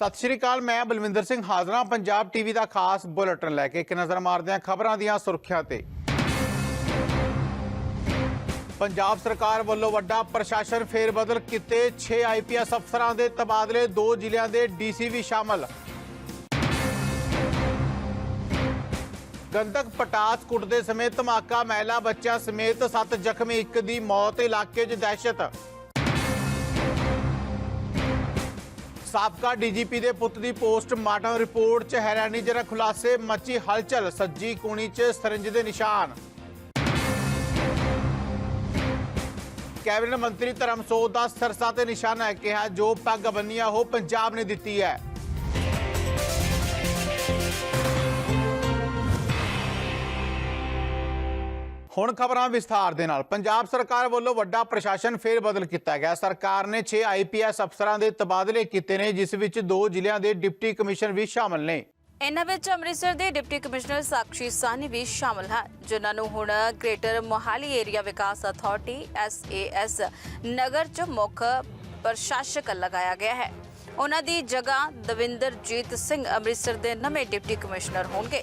ਸਤਿ ਸ਼੍ਰੀ ਅਕਾਲ, ਮੈਂ ਬਲਵਿੰਦਰ ਸਿੰਘ ਹਾਜ਼ਰਾਂ ਪੰਜਾਬ ਟੀਵੀ ਦਾ ਖਾਸ ਬੁਲੇਟਿਨ ਲੈ ਕੇ। ਇੱਕ ਨਜ਼ਰ ਮਾਰਦੇ ਹਾਂ ਖਬਰਾਂ ਦੀਆਂ ਸੁਰਖੀਆਂ ਤੇ। ਪੰਜਾਬ ਸਰਕਾਰ ਵੱਲੋਂ ਵੱਡਾ ਪ੍ਰਸ਼ਾਸਨ ਫੇਰਬਦਲ ਕੀਤੇ 6 ਆਈਪੀਐਸ ਅਫਸਰਾਂ ਦੇ ਤਬਾਦਲੇ, ਦੋ ਜ਼ਿਲ੍ਹਿਆਂ ਦੇ ਡੀਸੀ ਵੀ ਸ਼ਾਮਲ। ਗੰਦਕ ਪਟਾਸ ਕੁੱਟਦੇ ਸਮੇਤ ਧਮਾਕਾ, ਮਹਿਲਾ ਬੱਚਿਆਂ ਸਮੇਤ 7 ਜ਼ਖਮੀ, ਇੱਕ ਦੀ ਮੌਤ, ਇਲਾਕੇ 'ਚ ਦਹਿਸ਼ਤ। ਸਾਬਕਾ ਡੀਜੀਪੀ ਦੇ ਪੁੱਤ ਦੀ ਪੋਸਟਮਾਰਟਮ ਰਿਪੋਰਟ 'ਚ ਹੈਰਾਨੀਜਨਕ ਖੁਲਾਸੇ, ਮੱਚੀ ਹਲਚਲ, ਸੱਜੀ ਕੂਣੀ 'ਚ ਸਰਿੰਜ ਦੇ ਨਿਸ਼ਾਨ। ਕੈਬਨਿਟ ਮੰਤਰੀ ਧਰਮਸੋਤ ਦਾ ਸਰਸਾ ਤੇ ਨਿਸ਼ਾਨਾ ਹੈ ਕਿਹਾ, ਜੋ ਪੱਗ ਬੰਨੀਆ ਉਹ ਪੰਜਾਬ ਨੇ ਦਿੱਤੀ ਹੈ। ਹੁਣ ਖਬਰਾਂ ਵਿਸਥਾਰ ਦੇ ਨਾਲ। ਪੰਜਾਬ ਸਰਕਾਰ ਵੱਲੋਂ ਵੱਡਾ ਪ੍ਰਸ਼ਾਸਨ ਫੇਰ ਬਦਲ ਕੀਤਾ ਗਿਆ। ਸਰਕਾਰ ਨੇ 6 ਆਈਪੀਐਸ ਅਫਸਰਾਂ ਦੇ ਤਬਾਦਲੇ ਕੀਤੇ ਨੇ, ਜਿਸ ਵਿੱਚ ਦੋ ਜ਼ਿਲ੍ਹਿਆਂ ਦੇ ਡਿਪਟੀ ਕਮਿਸ਼ਨਰ ਵੀ ਸ਼ਾਮਲ ਨੇ। ਇਨ੍ਹਾਂ ਵਿੱਚ ਅੰਮ੍ਰਿਤਸਰ ਦੇ ਡਿਪਟੀ ਕਮਿਸ਼ਨਰ ਸਾਕਸ਼ੀ ਸਾਹਨੀ ਵੀ ਸ਼ਾਮਲ ਹਨ, ਜਿਨ੍ਹਾਂ ਨੂੰ ਹੁਣ ਗ੍ਰੇਟਰ ਮੋਹਾਲੀ ਏਰੀਆ ਵਿਕਾਸ ਅਥਾਰਟੀ ਐਸਏਐਸ ਨਗਰ ਚ ਮੁੱਖ ਪ੍ਰਸ਼ਾਸਕ ਲਗਾਇਆ ਗਿਆ ਹੈ। ਉਹਨਾਂ ਦੀ ਜਗ੍ਹਾ ਦਵਿੰਦਰਜੀਤ ਸਿੰਘ ਅੰਮ੍ਰਿਤਸਰ ਦੇ ਨਵੇਂ ਡਿਪਟੀ ਕਮਿਸ਼ਨਰ ਹੋਣਗੇ।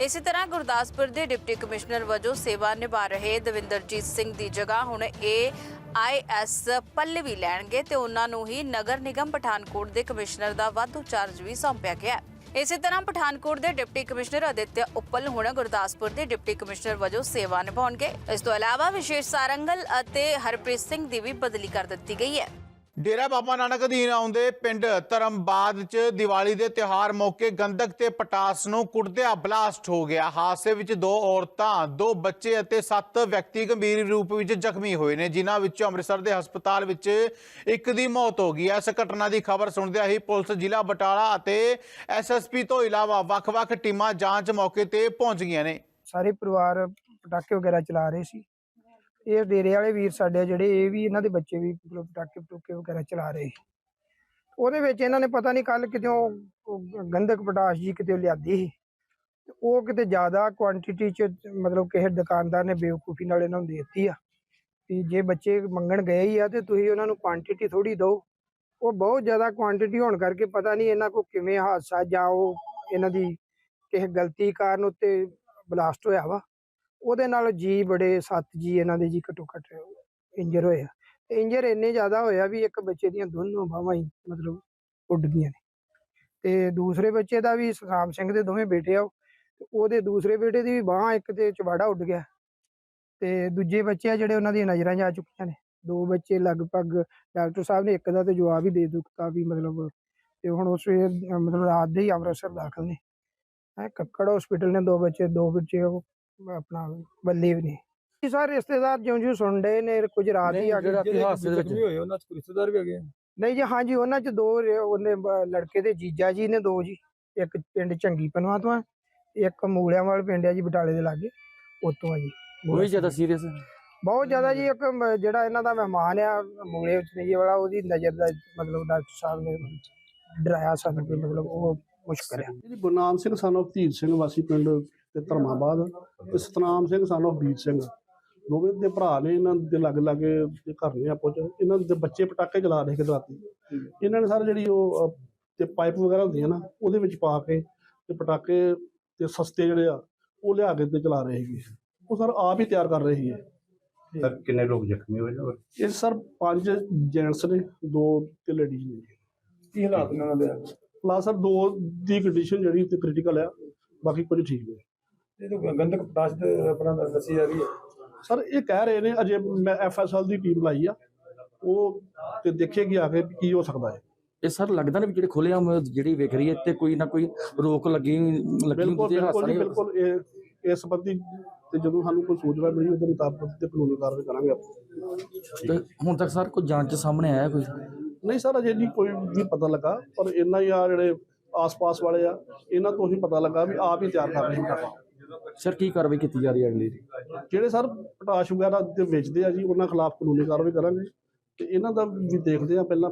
ਇਸੇ ਤਰ੍ਹਾਂ ਗੁਰਦਾਸਪੁਰ ਦੇ ਡਿਪਟੀ ਕਮਿਸ਼ਨਰ ਵਜੋਂ ਸੇਵਾ ਨਿਭਾ ਰਹੇ ਦਵਿੰਦਰਜੀਤ ਸਿੰਘ ਦੀ ਜਗ੍ਹਾ ਹੁਣ ਇਹ ਆਈਐਸ ਪੱਲਵੀ ਲੈਣਗੇ ਤੇ ਉਹਨਾਂ ਨੂੰ ਹੀ ਨਗਰ ਨਿਗਮ ਪਠਾਨਕੋਟ ਦੇ ਕਮਿਸ਼ਨਰ ਦਾ ਵਾਧੂ ਚਾਰਜ ਵੀ ਸੌਂਪਿਆ ਗਿਆ ਹੈ। ਇਸੇ ਤਰ੍ਹਾਂ ਪਠਾਨਕੋਟ ਦੇ ਡਿਪਟੀ ਕਮਿਸ਼ਨਰ ਅਦਿੱਤਿਆ ਉੱਪਲ ਹੁਣ ਗੁਰਦਾਸਪੁਰ ਦੇ ਡਿਪਟੀ ਕਮਿਸ਼ਨਰ ਵਜੋਂ ਸੇਵਾ ਨਿਭਾਉਣਗੇ। ਇਸ ਤੋਂ ਇਲਾਵਾ ਵਿਸ਼ੇਸ਼ ਸਾਰੰਗਲ ਅਤੇ ਹਰਪ੍ਰੀਤ ਸਿੰਘ ਦੀ ਵੀ ਬਦਲੀ ਕਰ ਦਿੱਤੀ ਗਈ ਹੈ। ਡੇਰਾ ਬਾਬਾ ਨਾਨਕ ਅਧੀਨ ਆਉਂਦੇ ਪਿੰਡ ਧਰਮਬਾਦ 'ਚ ਦੀਵਾਲੀ ਦੇ ਤਿਉਹਾਰ ਮੌਕੇ ਗੰਧਕ ਤੇ ਪਟਾਸ ਨੂੰ ਕੁੱਟਦਿਆਂ ਬਲਾਸਟ ਹੋ ਗਿਆ। ਹਾਦਸੇ ਵਿੱਚ ਦੋ ਔਰਤਾਂ, ਦੋ ਬੱਚੇ ਅਤੇ ਸੱਤ ਵਿਅਕਤੀ ਗੰਭੀਰ ਰੂਪ ਵਿੱਚ ਜ਼ਖਮੀ ਹੋਏ ਨੇ, ਜਿਨ੍ਹਾਂ ਵਿੱਚੋਂ ਅੰਮ੍ਰਿਤਸਰ ਦੇ ਹਸਪਤਾਲ ਵਿੱਚ ਇੱਕ ਦੀ ਮੌਤ ਹੋ ਗਈ। ਇਸ ਘਟਨਾ ਦੀ ਖਬਰ ਸੁਣਦਿਆਂ ਹੀ ਪੁਲਿਸ, ਜ਼ਿਲ੍ਹਾ ਬਟਾਲਾ ਅਤੇ ਐਸਐਸਪੀ ਤੋਂ ਇਲਾਵਾ ਵੱਖ-ਵੱਖ ਟੀਮਾਂ ਜਾਂਚ ਮੌਕੇ ਤੇ ਪਹੁੰਚ ਗਈਆਂ ਨੇ। ਸਾਰੇ ਪਰਿਵਾਰ ਪਟਾਕੇ ਵਗੈਰਾ ਚਲਾ ਰਹੇ ਸੀ। ਇਹ ਡੇਰੇ ਵਾਲੇ ਵੀਰ ਸਾਡੇ ਆ ਜਿਹੜੇ, ਇਹ ਵੀ ਇਹਨਾਂ ਦੇ ਬੱਚੇ ਵੀ ਮਤਲਬ ਪਟਾਕੇ ਪਟੂਕੇ ਵਗੈਰਾ ਚਲਾ ਰਹੇ ਸੀ। ਉਹਦੇ ਵਿੱਚ ਇਹਨਾਂ ਨੇ ਪਤਾ ਨਹੀਂ ਕੱਲ ਕਿਤੇ ਗੰਧਕ ਪਟਾਸ਼ ਜੀ ਕਿਤੇ ਲਿਆਦੀ ਸੀ। ਉਹ ਕਿਤੇ ਜ਼ਿਆਦਾ ਕੁਆਂਟੀਟੀ ਚ ਮਤਲਬ ਕਿਸੇ ਦੁਕਾਨਦਾਰ ਨੇ ਬੇਵਕੂਫੀ ਨਾਲ ਇਹਨਾਂ ਨੂੰ ਦੇ ਦਿੱਤੀ ਆ। ਵੀ ਜੇ ਬੱਚੇ ਮੰਗਣ ਗਏ ਹੀ ਆ ਤੇ ਤੁਸੀਂ ਉਹਨਾਂ ਨੂੰ ਕੁਆਂਟੀਟੀ ਥੋੜੀ ਦਿਓ। ਉਹ ਬਹੁਤ ਜ਼ਿਆਦਾ ਕੁਆਂਟੀਟੀ ਹੋਣ ਕਰਕੇ ਪਤਾ ਨਹੀਂ ਇਹਨਾਂ ਕੋ ਕਿਵੇਂ ਹਾਦਸਾ ਜਾਂ ਉਹ ਇਹਨਾਂ ਦੀ ਕਿਸੇ ਗਲਤੀ ਕਾਰਨ ਉੱਤੇ ਬਲਾਸਟ ਹੋਇਆ ਵਾ। ਉਹਦੇ ਨਾਲ ਜੀ ਬੜੇ ਸੱਤ ਜੀ ਇਹਨਾਂ ਦੇ ਜੀ ਘੱਟੋ ਘੱਟ ਇੰਜਰ ਹੋਏ ਤੇ ਇੰਜਰ ਇੰਨੇ ਜ਼ਿਆਦਾ ਹੋਇਆ ਵੀ ਇੱਕ ਬੱਚੇ ਦੀਆਂ ਦੋਨੋਂ ਬਾਹਾਂ ਹੀ ਮਤਲਬ ਉੱਡ ਗਈਆਂ ਨੇ। ਤੇ ਦੂਸਰੇ ਬੱਚੇ ਦਾ ਵੀ ਸਤਨਾਮ ਸਿੰਘ ਦੇ ਦੋਵੇਂ ਬੇਟੇ ਆ ਉਹਦੇ ਦੂਸਰੇ ਬੇਟੇ ਦੀ ਵੀ ਬਾਹ ਇੱਕ ਤੇ ਚਵਾੜਾ ਉੱਡ ਗਿਆ। ਤੇ ਦੂਜੇ ਬੱਚੇ ਆ ਜਿਹੜੇ ਉਹਨਾਂ ਦੀਆਂ ਨਜ਼ਰਾਂ ਜਾ ਚੁੱਕੀਆਂ ਨੇ। ਦੋ ਬੱਚੇ ਲਗਭਗ ਡਾਕਟਰ ਸਾਹਿਬ ਨੇ ਇੱਕ ਦਾ ਤੇ ਜਵਾਬ ਹੀ ਦੇ ਦਿੱਤਾ ਵੀ ਮਤਲਬ ਤੇ ਹੁਣ ਉਸ ਵੇਲੇ ਮਤਲਬ ਰਾਤ ਦੇ ਹੀ ਅੰਮ੍ਰਿਤਸਰ ਦਾਖਲ ਨੇ। ਹੈ, ਕੱਕੜ ਹਸਪੀਟਲ ਨੇ ਦੋ ਬੱਚੇ ਦੋ ਬੱਚੇ ਉਹ। ਆਪਣਾ ਬੱਲੇ ਵੀ ਨੇ। ਇਹ ਸਾਰੇ ਰਿਸ਼ਤੇਦਾਰ ਜਿਉਂ ਜਿਉਂ ਸੁਣ ਨੇ ਕੁਝ ਰਾਤ ਹੀ ਆ ਜਿਹੜਾ ਗਏ ਰਾਤੀ ਹਾਦਸੇ ਦੇ ਵਿੱਚ ਹੋਏ ਉਹਨਾਂ ਚ ਕੋਈ ਰਿਸ਼ਤੇਦਾਰ ਵੀ ਹੈਗੇ ਆ? ਨਹੀਂ ਜੀ ਹਾਂਜੀ ਉਹਨਾਂ ਚ ਦੋ ਰੇ- ਉਹਨੇ ਬ- ਲੜਕੇ ਦੇ ਜੀਜਾ ਜੀ ਨੇ ਦੋ ਜੀ ਇੱਕ ਪਿੰਡ ਚੰਗੀ ਪਨਵਾ ਤੋਂ ਆ ਇੱਕ ਮੂਲਿਆਂ ਵਾਲ ਪਿੰਡ ਆ ਜੀ ਬਟਾਲੇ ਦੇ ਲਾਗੇ ਉਤੋਂ ਆ ਜੀ। ਉਹ ਵੀ ਜ਼ਿਆਦਾ ਸੀਰੀਅਸ ਬਹੁਤ ਜ਼ਿਆਦਾ ਜੀ ਇੱਕ ਮ- ਜਿਹੜਾ ਇਹਨਾਂ ਦਾ ਮਹਿਮਾਨ ਆ ਮੂਲੇ ਵਿੱਚ ਨਹੀਂ ਵਾਲਾ ਉਹਦੀ ਨਜ਼ਰ ਦਾ ਮਤਲਬ ਡਾਕਟਰ ਸਾਹਿਬ ਨੇ ਡਰਾਇਆ ਸਾਨੂੰ ਕਿ ਮਤਲਬ ਉਹ ਮੁਸ਼ਕਲ ਆ। ਜੀ ਗੁਰਨਾਮ ਸਿੰਘ ਸਾਨੂੰ ਧੀਰ ਸਿੰਘ ਵਾਸੀ ਪਿੰਡ ਤੇ ਧਰਮਾਬਾਦ ਤੇ ਸਤਨਾਮ ਸਿੰਘ ਸਾਨੂੰ ਵੀਰ ਸਿੰਘ। ਦੋਵੇਂ ਦੇ ਭਰਾ ਨੇ ਇਹਨਾਂ ਦੇ ਲੱਗ ਲਾਗੇ ਦੇ ਘਰ ਨੇ ਆਪੋ ਚ ਇਹਨਾਂ ਦੇ ਬੱਚੇ ਪਟਾਕੇ ਚਲਾ ਰਹੇ ਕਿ ਰਾਤੀ। ਇਹਨਾਂ ਨੇ ਸਰ ਜਿਹੜੀ ਉਹ ਤੇ ਪਾਈਪ ਵਗੈਰਾ ਹੁੰਦੀਆਂ ਨਾ ਉਹਦੇ ਵਿੱਚ ਪਾ ਕੇ ਤੇ ਪਟਾਕੇ ਤੇ ਸਸਤੇ ਜਿਹੜੇ ਆ ਉਹ ਲਿਆ ਕੇ ਤੇ ਚਲਾ ਰਹੇ ਸੀਗੇ ਉਹ ਸਰ ਆਪ ਹੀ ਤਿਆਰ ਕਰ ਰਹੇ ਸੀਗੇ ਸਰ ਕਿੰਨੇ ਲੋਕ ਜ਼ਖਮੀ ਹੋਏ ਨੇ? ਇਹ ਸਰ ਪੰਜ ਜੈਂਟਸ ਨੇ ਦੋ ਤੇ ਲੇਡੀਜ਼ ਨੇ। ਕੀ ਹਾਲਾਤ ਨੇ ਉਹਨਾਂ ਦੇ? ਪਲੱਸ ਸਰ ਦੋ ਦੀ ਕੰਡੀਸ਼ਨ ਜਿਹੜੀ ਤੇ ਕ੍ਰਿਟੀਕਲ ਆ ਬਾਕੀ ਕੁਝ ਠੀਕ ਨੇ। ਇਹ ਤਾਂ ਗੰਦਕ ਪਟਾਸ਼ ਤੇ ਆਪਣਾ ਦੱਸੀ ਜਾ ਰਹੀ ਹੈ। ਸਰ ਇਹ ਕਹਿ ਰਹੇ ਨੇ ਅਜੇ ਮੈਂ ਐਫਐਸਐਲ ਦੀ ਟੀਮ ਲਾਈ ਆ। ਉਹ ਤੇ ਦੇਖੇਗੀ ਆ ਕੇ ਕੀ ਹੋ ਸਕਦਾ ਹੈ। ਇਹ ਸਰ ਲੱਗਦਾ ਨਹੀਂ ਵੀ ਜਿਹੜੇ ਖੁੱਲੇ ਆਮ ਜਿਹੜੀ ਵਿਖ ਰਹੀ ਹੈ ਤੇ ਕੋਈ ਨਾ ਕੋਈ ਰੋਕ ਲੱਗੀ ਲੱਗੀ ਬਿਲਕੁਲ ਹੁੰਦੀ ਹੈ ਬਿਲਕੁਲ ਜੀ ਹਾਦਸਾ ਬਿਲਕੁਲ ਇਹ ਇਸ ਸੰਬੰਧੀ ਤੇ ਜਦੋਂ ਸਾਨੂੰ ਕੋਈ ਸੂਚਨਾ ਮਿਲੀ ਉਹਦੇ ਮੁਤਾਬਕ ਤੇ ਕਾਨੂੰਨੀ ਕਾਰਵਾਈ ਕਰਾਂਗੇ ਆਪਾਂ। ਤੇ ਹੁਣ ਤੱਕ ਸਰ ਕੋਈ ਜਾਂਚ 'ਚ ਸਾਹਮਣੇ ਆਇਆ ਕੋਈ? ਨਹੀਂ ਸਰ ਅਜੇ ਨਹੀਂ ਕੋਈ ਵੀ ਪਤਾ ਲੱਗਾ ਪਰ ਇੰਨਾ ਹੀ ਆ ਜਿਹੜੇ ਆਸ-ਪਾਸ ਵਾਲੇ ਆ ਇਹਨਾਂ ਤੋਂ ਹੀ ਪਤਾ ਲੱਗਾ ਵੀ ਆਪ ਹੀ ਤਿਆਰ ਕਰ ਰਹੇ ਨੇ ਸਰ ਕੀ ਕਾਰਵਾਈ ਕੀਤੀ ਜਾ ਰਹੀ ਹੈ ਅਗਲੀ? ਦੀ ਜਿਹੜੇ ਸਰ ਪਟਾਸ਼ ਵਗੈਰਾ ਤੇ ਵੇਚਦੇ ਆ ਜੀ, ਉਹਨਾਂ ਖਿਲਾਫ ਕਾਨੂੰਨੀ ਕਾਰਵਾਈ ਕਰਾਂਗੇ। ਤੇ ਇਹਨਾਂ ਦਾ ਵੀ ਦੇਖਦੇ ਆ ਪਹਿਲਾਂ,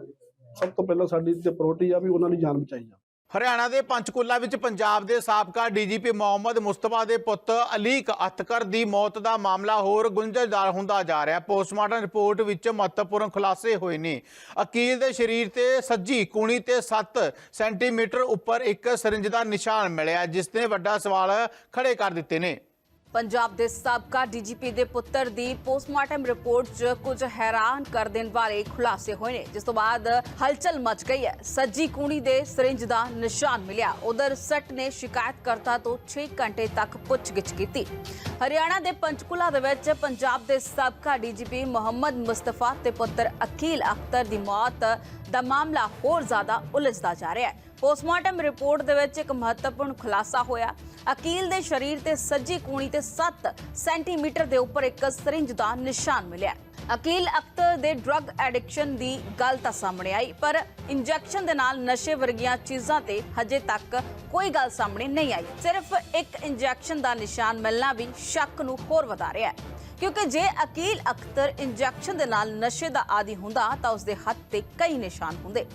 ਸਭ ਤੋਂ ਪਹਿਲਾਂ ਸਾਡੀ ਤੇ ਪ੍ਰਾਇੋਰਟੀ ਆ ਵੀ ਉਹਨਾਂ ਦੀ ਜਾਨ ਬਚਾਈ ਜਾਵੇ। ਹਰਿਆਣਾ ਦੇ ਪੰਚਕੂਲਾ ਵਿੱਚ ਪੰਜਾਬ ਦੇ ਸਾਬਕਾ ਡੀਜੀਪੀ ਮੁਹੰਮਦ ਮੁਸਤਫਾ ਦੇ ਪੁੱਤ ਅਲੀਕ ਅਤਕਰ ਦੀ ਮੌਤ ਦਾ ਮਾਮਲਾ ਹੋਰ ਗੁੰਝਲਦਾਰ ਹੁੰਦਾ ਜਾ ਰਿਹਾ। ਪੋਸਟਮਾਰਟਮ ਰਿਪੋਰਟ ਵਿੱਚ ਮਹੱਤਵਪੂਰਨ ਖੁਲਾਸੇ ਹੋਏ ਨੇ। ਅਕੀਲ ਦੇ ਸਰੀਰ ਤੇ ਸੱਜੀ ਕੂਣੀ ਤੇ 7 ਸੈਂਟੀਮੀਟਰ ਉੱਪਰ ਇੱਕ ਸਰਿੰਜ ਦਾ ਨਿਸ਼ਾਨ ਮਿਲਿਆ, ਜਿਸ ਨੇ ਵੱਡਾ ਸਵਾਲ ਖੜੇ ਕਰ ਦਿੱਤੇ ਨੇ। ਪੰਜਾਬ ਦੇ ਸਾਬਕਾ ਡੀਜੀਪੀ ਦੇ ਪੁੱਤਰ ਦੀ ਪੋਸਟਮਾਰਟਮ ਰਿਪੋਰਟ 'ਚ ਕੁਝ ਹੈਰਾਨ ਕਰ ਦੇਣ ਵਾਲੇ ਖੁਲਾਸੇ ਹੋਏ ਨੇ, ਜਿਸ ਤੋਂ ਬਾਅਦ ਹਲਚਲ ਮਚ ਗਈ ਹੈ। ਸੱਜੀ ਕੂਣੀ ਦੇ ਸਰਿੰਜ ਦਾ ਨਿਸ਼ਾਨ ਮਿਲਿਆ। ਉਧਰ ਸੱਟ ਨੇ ਸ਼ਿਕਾਇਤਕਰਤਾ ਤੋਂ 6 ਘੰਟੇ ਤੱਕ ਪੁੱਛਗਿੱਛ ਕੀਤੀ। ਹਰਿਆਣਾ ਦੇ ਪੰਚਕੂਲਾ ਦੇ ਵਿੱਚ ਪੰਜਾਬ ਦੇ ਸਾਬਕਾ ਡੀਜੀਪੀ ਮੁਹੰਮਦ ਮੁਸਤਫਾ ਤੇ ਪੁੱਤਰ ਅਕੀਲ ਅਖਤਰ ਦੀ ਮੌਤ ਦਾ ਮਾਮਲਾ ਹੋਰ ਜ਼ਿਆਦਾ ਉਲਝਦਾ ਜਾ ਰਿਹਾ ਹੈ। ਪੋਸਟਮਾਰਟਮ ਰਿਪੋਰਟ ਦੇ ਵਿੱਚ ਇੱਕ ਮਹੱਤਵਪੂਰਨ ਖੁਲਾਸਾ ਹੋਇਆ। ਅਕੀਲ ਦੇ ਸਰੀਰ ਤੇ ਸੱਜੀ ਕੂਣੀ ਤੇ 7 ਸੈਂਟੀਮੀਟਰ ਦੇ ਉੱਪਰ ਇੱਕ ਸਰਿੰਜ ਦਾ ਨਿਸ਼ਾਨ ਮਿਲਿਆ। ਅਕੀਲ ਅਖਤਰ ਦੇ ਡਰੱਗ ਐਡਿਕਸ਼ਨ ਦੀ ਗੱਲ ਤਾਂ ਸਾਹਮਣੇ ਆਈ, ਪਰ ਇੰਜੈਕਸ਼ਨ ਦੇ ਨਾਲ ਨਸ਼ੇ ਵਰਗੀਆਂ ਚੀਜ਼ਾਂ ਤੇ ਹਜੇ ਤੱਕ ਕੋਈ ਗੱਲ ਸਾਹਮਣੇ ਨਹੀਂ ਆਈ। ਸਿਰਫ ਇੱਕ ਇੰਜੈਕਸ਼ਨ ਦਾ ਨਿਸ਼ਾਨ ਮਿਲਣਾ ਵੀ ਸ਼ੱਕ ਨੂੰ ਹੋਰ ਵਧਾ ਰਿਹਾ ਹੈ। ਕਿਉਂਕਿ ਜੇ ਅਕੀਲ ਅਖਤਰ ਇੰਜੈਕਸ਼ਨ ਦੇ ਨਾਲ ਨਸ਼ੇ ਦਾ ਆਦੀ ਹੁੰਦਾ ਤਾਂ ਉਸਦੇ ਹੱਥ ਤੇ ਕਈ ਨਿਸ਼ਾਨ ਹੁੰਦੇ।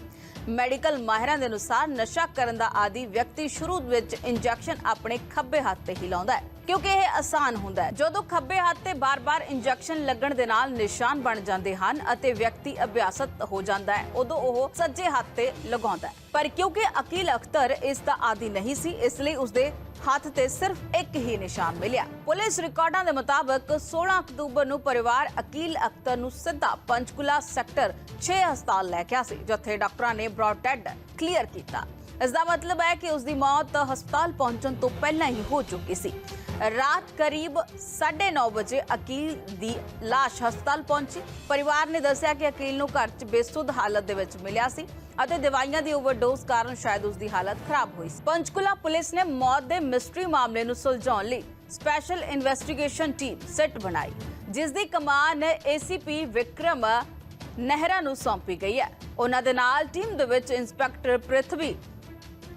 ਮੈਡੀਕਲ ਮਾਹਿਰਾਂ ਦੇ ਅਨੁਸਾਰ ਨਸ਼ਾ ਕਰਨ ਦਾ ਆਦੀ ਵਿਅਕਤੀ ਸ਼ੁਰੂ ਵਿੱਚ ਇੰਜੈਕਸ਼ਨ ਆਪਣੇ ਖੱਬੇ ਹੱਥ ਤੇ ਹੀ ਲਾਉਂਦਾ ਹੈ, ਕਿਉਂਕਿ ਇਹ ਆਸਾਨ ਹੁੰਦਾ ਹੈ। ਜਦੋਂ ਖੱਬੇ ਹੱਥ ਤੇ ਬਾਰ-ਬਾਰ ਇੰਜੈਕਸ਼ਨ ਲੱਗਣ ਦੇ ਨਾਲ ਨਿਸ਼ਾਨ ਬਣ ਜਾਂਦੇ ਹਨ ਅਤੇ ਵਿਅਕਤੀ ਅਭਿਆਸਤ ਹੋ ਜਾਂਦਾ ਹੈ, ਉਦੋਂ ਉਹ ਸੱਜੇ ਹੱਥ ਤੇ ਲਗਾਉਂਦਾ ਹੈ। ਪਰ ਕਿਉਂਕਿ ਅਕੀਲ ਅਖਤਰ ਇਸ ਦਾ ਆਦੀ ਨਹੀਂ ਸੀ, ਇਸ ਲਈ ਉਸਦੇ ਹੱਥ ਤੇ ਸਿਰਫ ਇੱਕ ਹੀ ਨਿਸ਼ਾਨ ਮਿਲਿਆ। ਪੁਲਿਸ ਰਿਕਾਰਡਾਂ ਦੇ ਮੁਤਾਬਕ 16 ਅਕਤੂਬਰ ਨੂੰ ਪਰਿਵਾਰ ਅਕੀਲ ਅਖਤਰ ਨੂੰ ਸਿੱਧਾ ਪੰਚਕੁਲਾ ਸੈਕਟਰ 6 ਹਸਪਤਾਲ ਲੈ ਗਿਆ ਸੀ, ਜਿੱਥੇ ਡਾਕਟਰਾਂ ਨੇ ਬ੍ਰੌਡ ਡੈਡ ਕਲੀਅਰ ਕੀਤਾ। ਇਸ ਦਾ ਮਤਲਬ ਹੈ ਕਿ ਉਸ ਦੀ ਮੌਤ ਹਸਪਤਾਲ ਪਹੁੰਚਣ ਤੋਂ ਪਹਿਲਾਂ ਹੀ ਹੋ ਚੁੱਕੀ ਸੀ। ਰਾਤ ਕਰੀਬ 9:30 ਵਜੇ ਅਕੀਲ ਦੀ ਲਾਸ਼ ਹਸਪਤਾਲ ਪਹੁੰਚੀ। ਪਰਿਵਾਰ ਨੇ ਦੱਸਿਆ ਕਿ ਅਕੀਲ ਨੂੰ ਘਰ 'ਚ ਬੇਸੁੱਧ ਹਾਲਤ ਦੇ ਵਿੱਚ ਮਿਲਿਆ ਸੀ ਅਤੇ ਦਵਾਈਆਂ ਦੀ ਓਵਰਡੋਜ਼ ਕਾਰਨ ਸ਼ਾਇਦ ਉਸ ਦੀ ਹਾਲਤ ਖਰਾਬ ਹੋਈ ਪੰਚਕੁਲਾ ਪੁਲਿਸ ਨੇ ਮੌਤ ਦੇ ਮਿਸਟਰੀ ਮਾਮਲੇ ਨੂੰ ਸੁਲਝਾਉਣ ਲਈ ਸਪੈਸ਼ਲ ਇਨਵੈਸਟੀਗੇਸ਼ਨ ਟੀਮ ਸਿੱਟ ਬਣਾਈ, ਜਿਸ ਦੀ ਕਮਾਨ ਏਸੀਪੀ ਵਿਕਰਮ ਨਹਿਰਾ ਨੂੰ ਸੌਂਪੀ ਗਈ ਹੈ। ਉਹਨਾਂ ਦੇ ਨਾਲ ਟੀਮ ਦੇ ਵਿੱਚ inspector Prithvi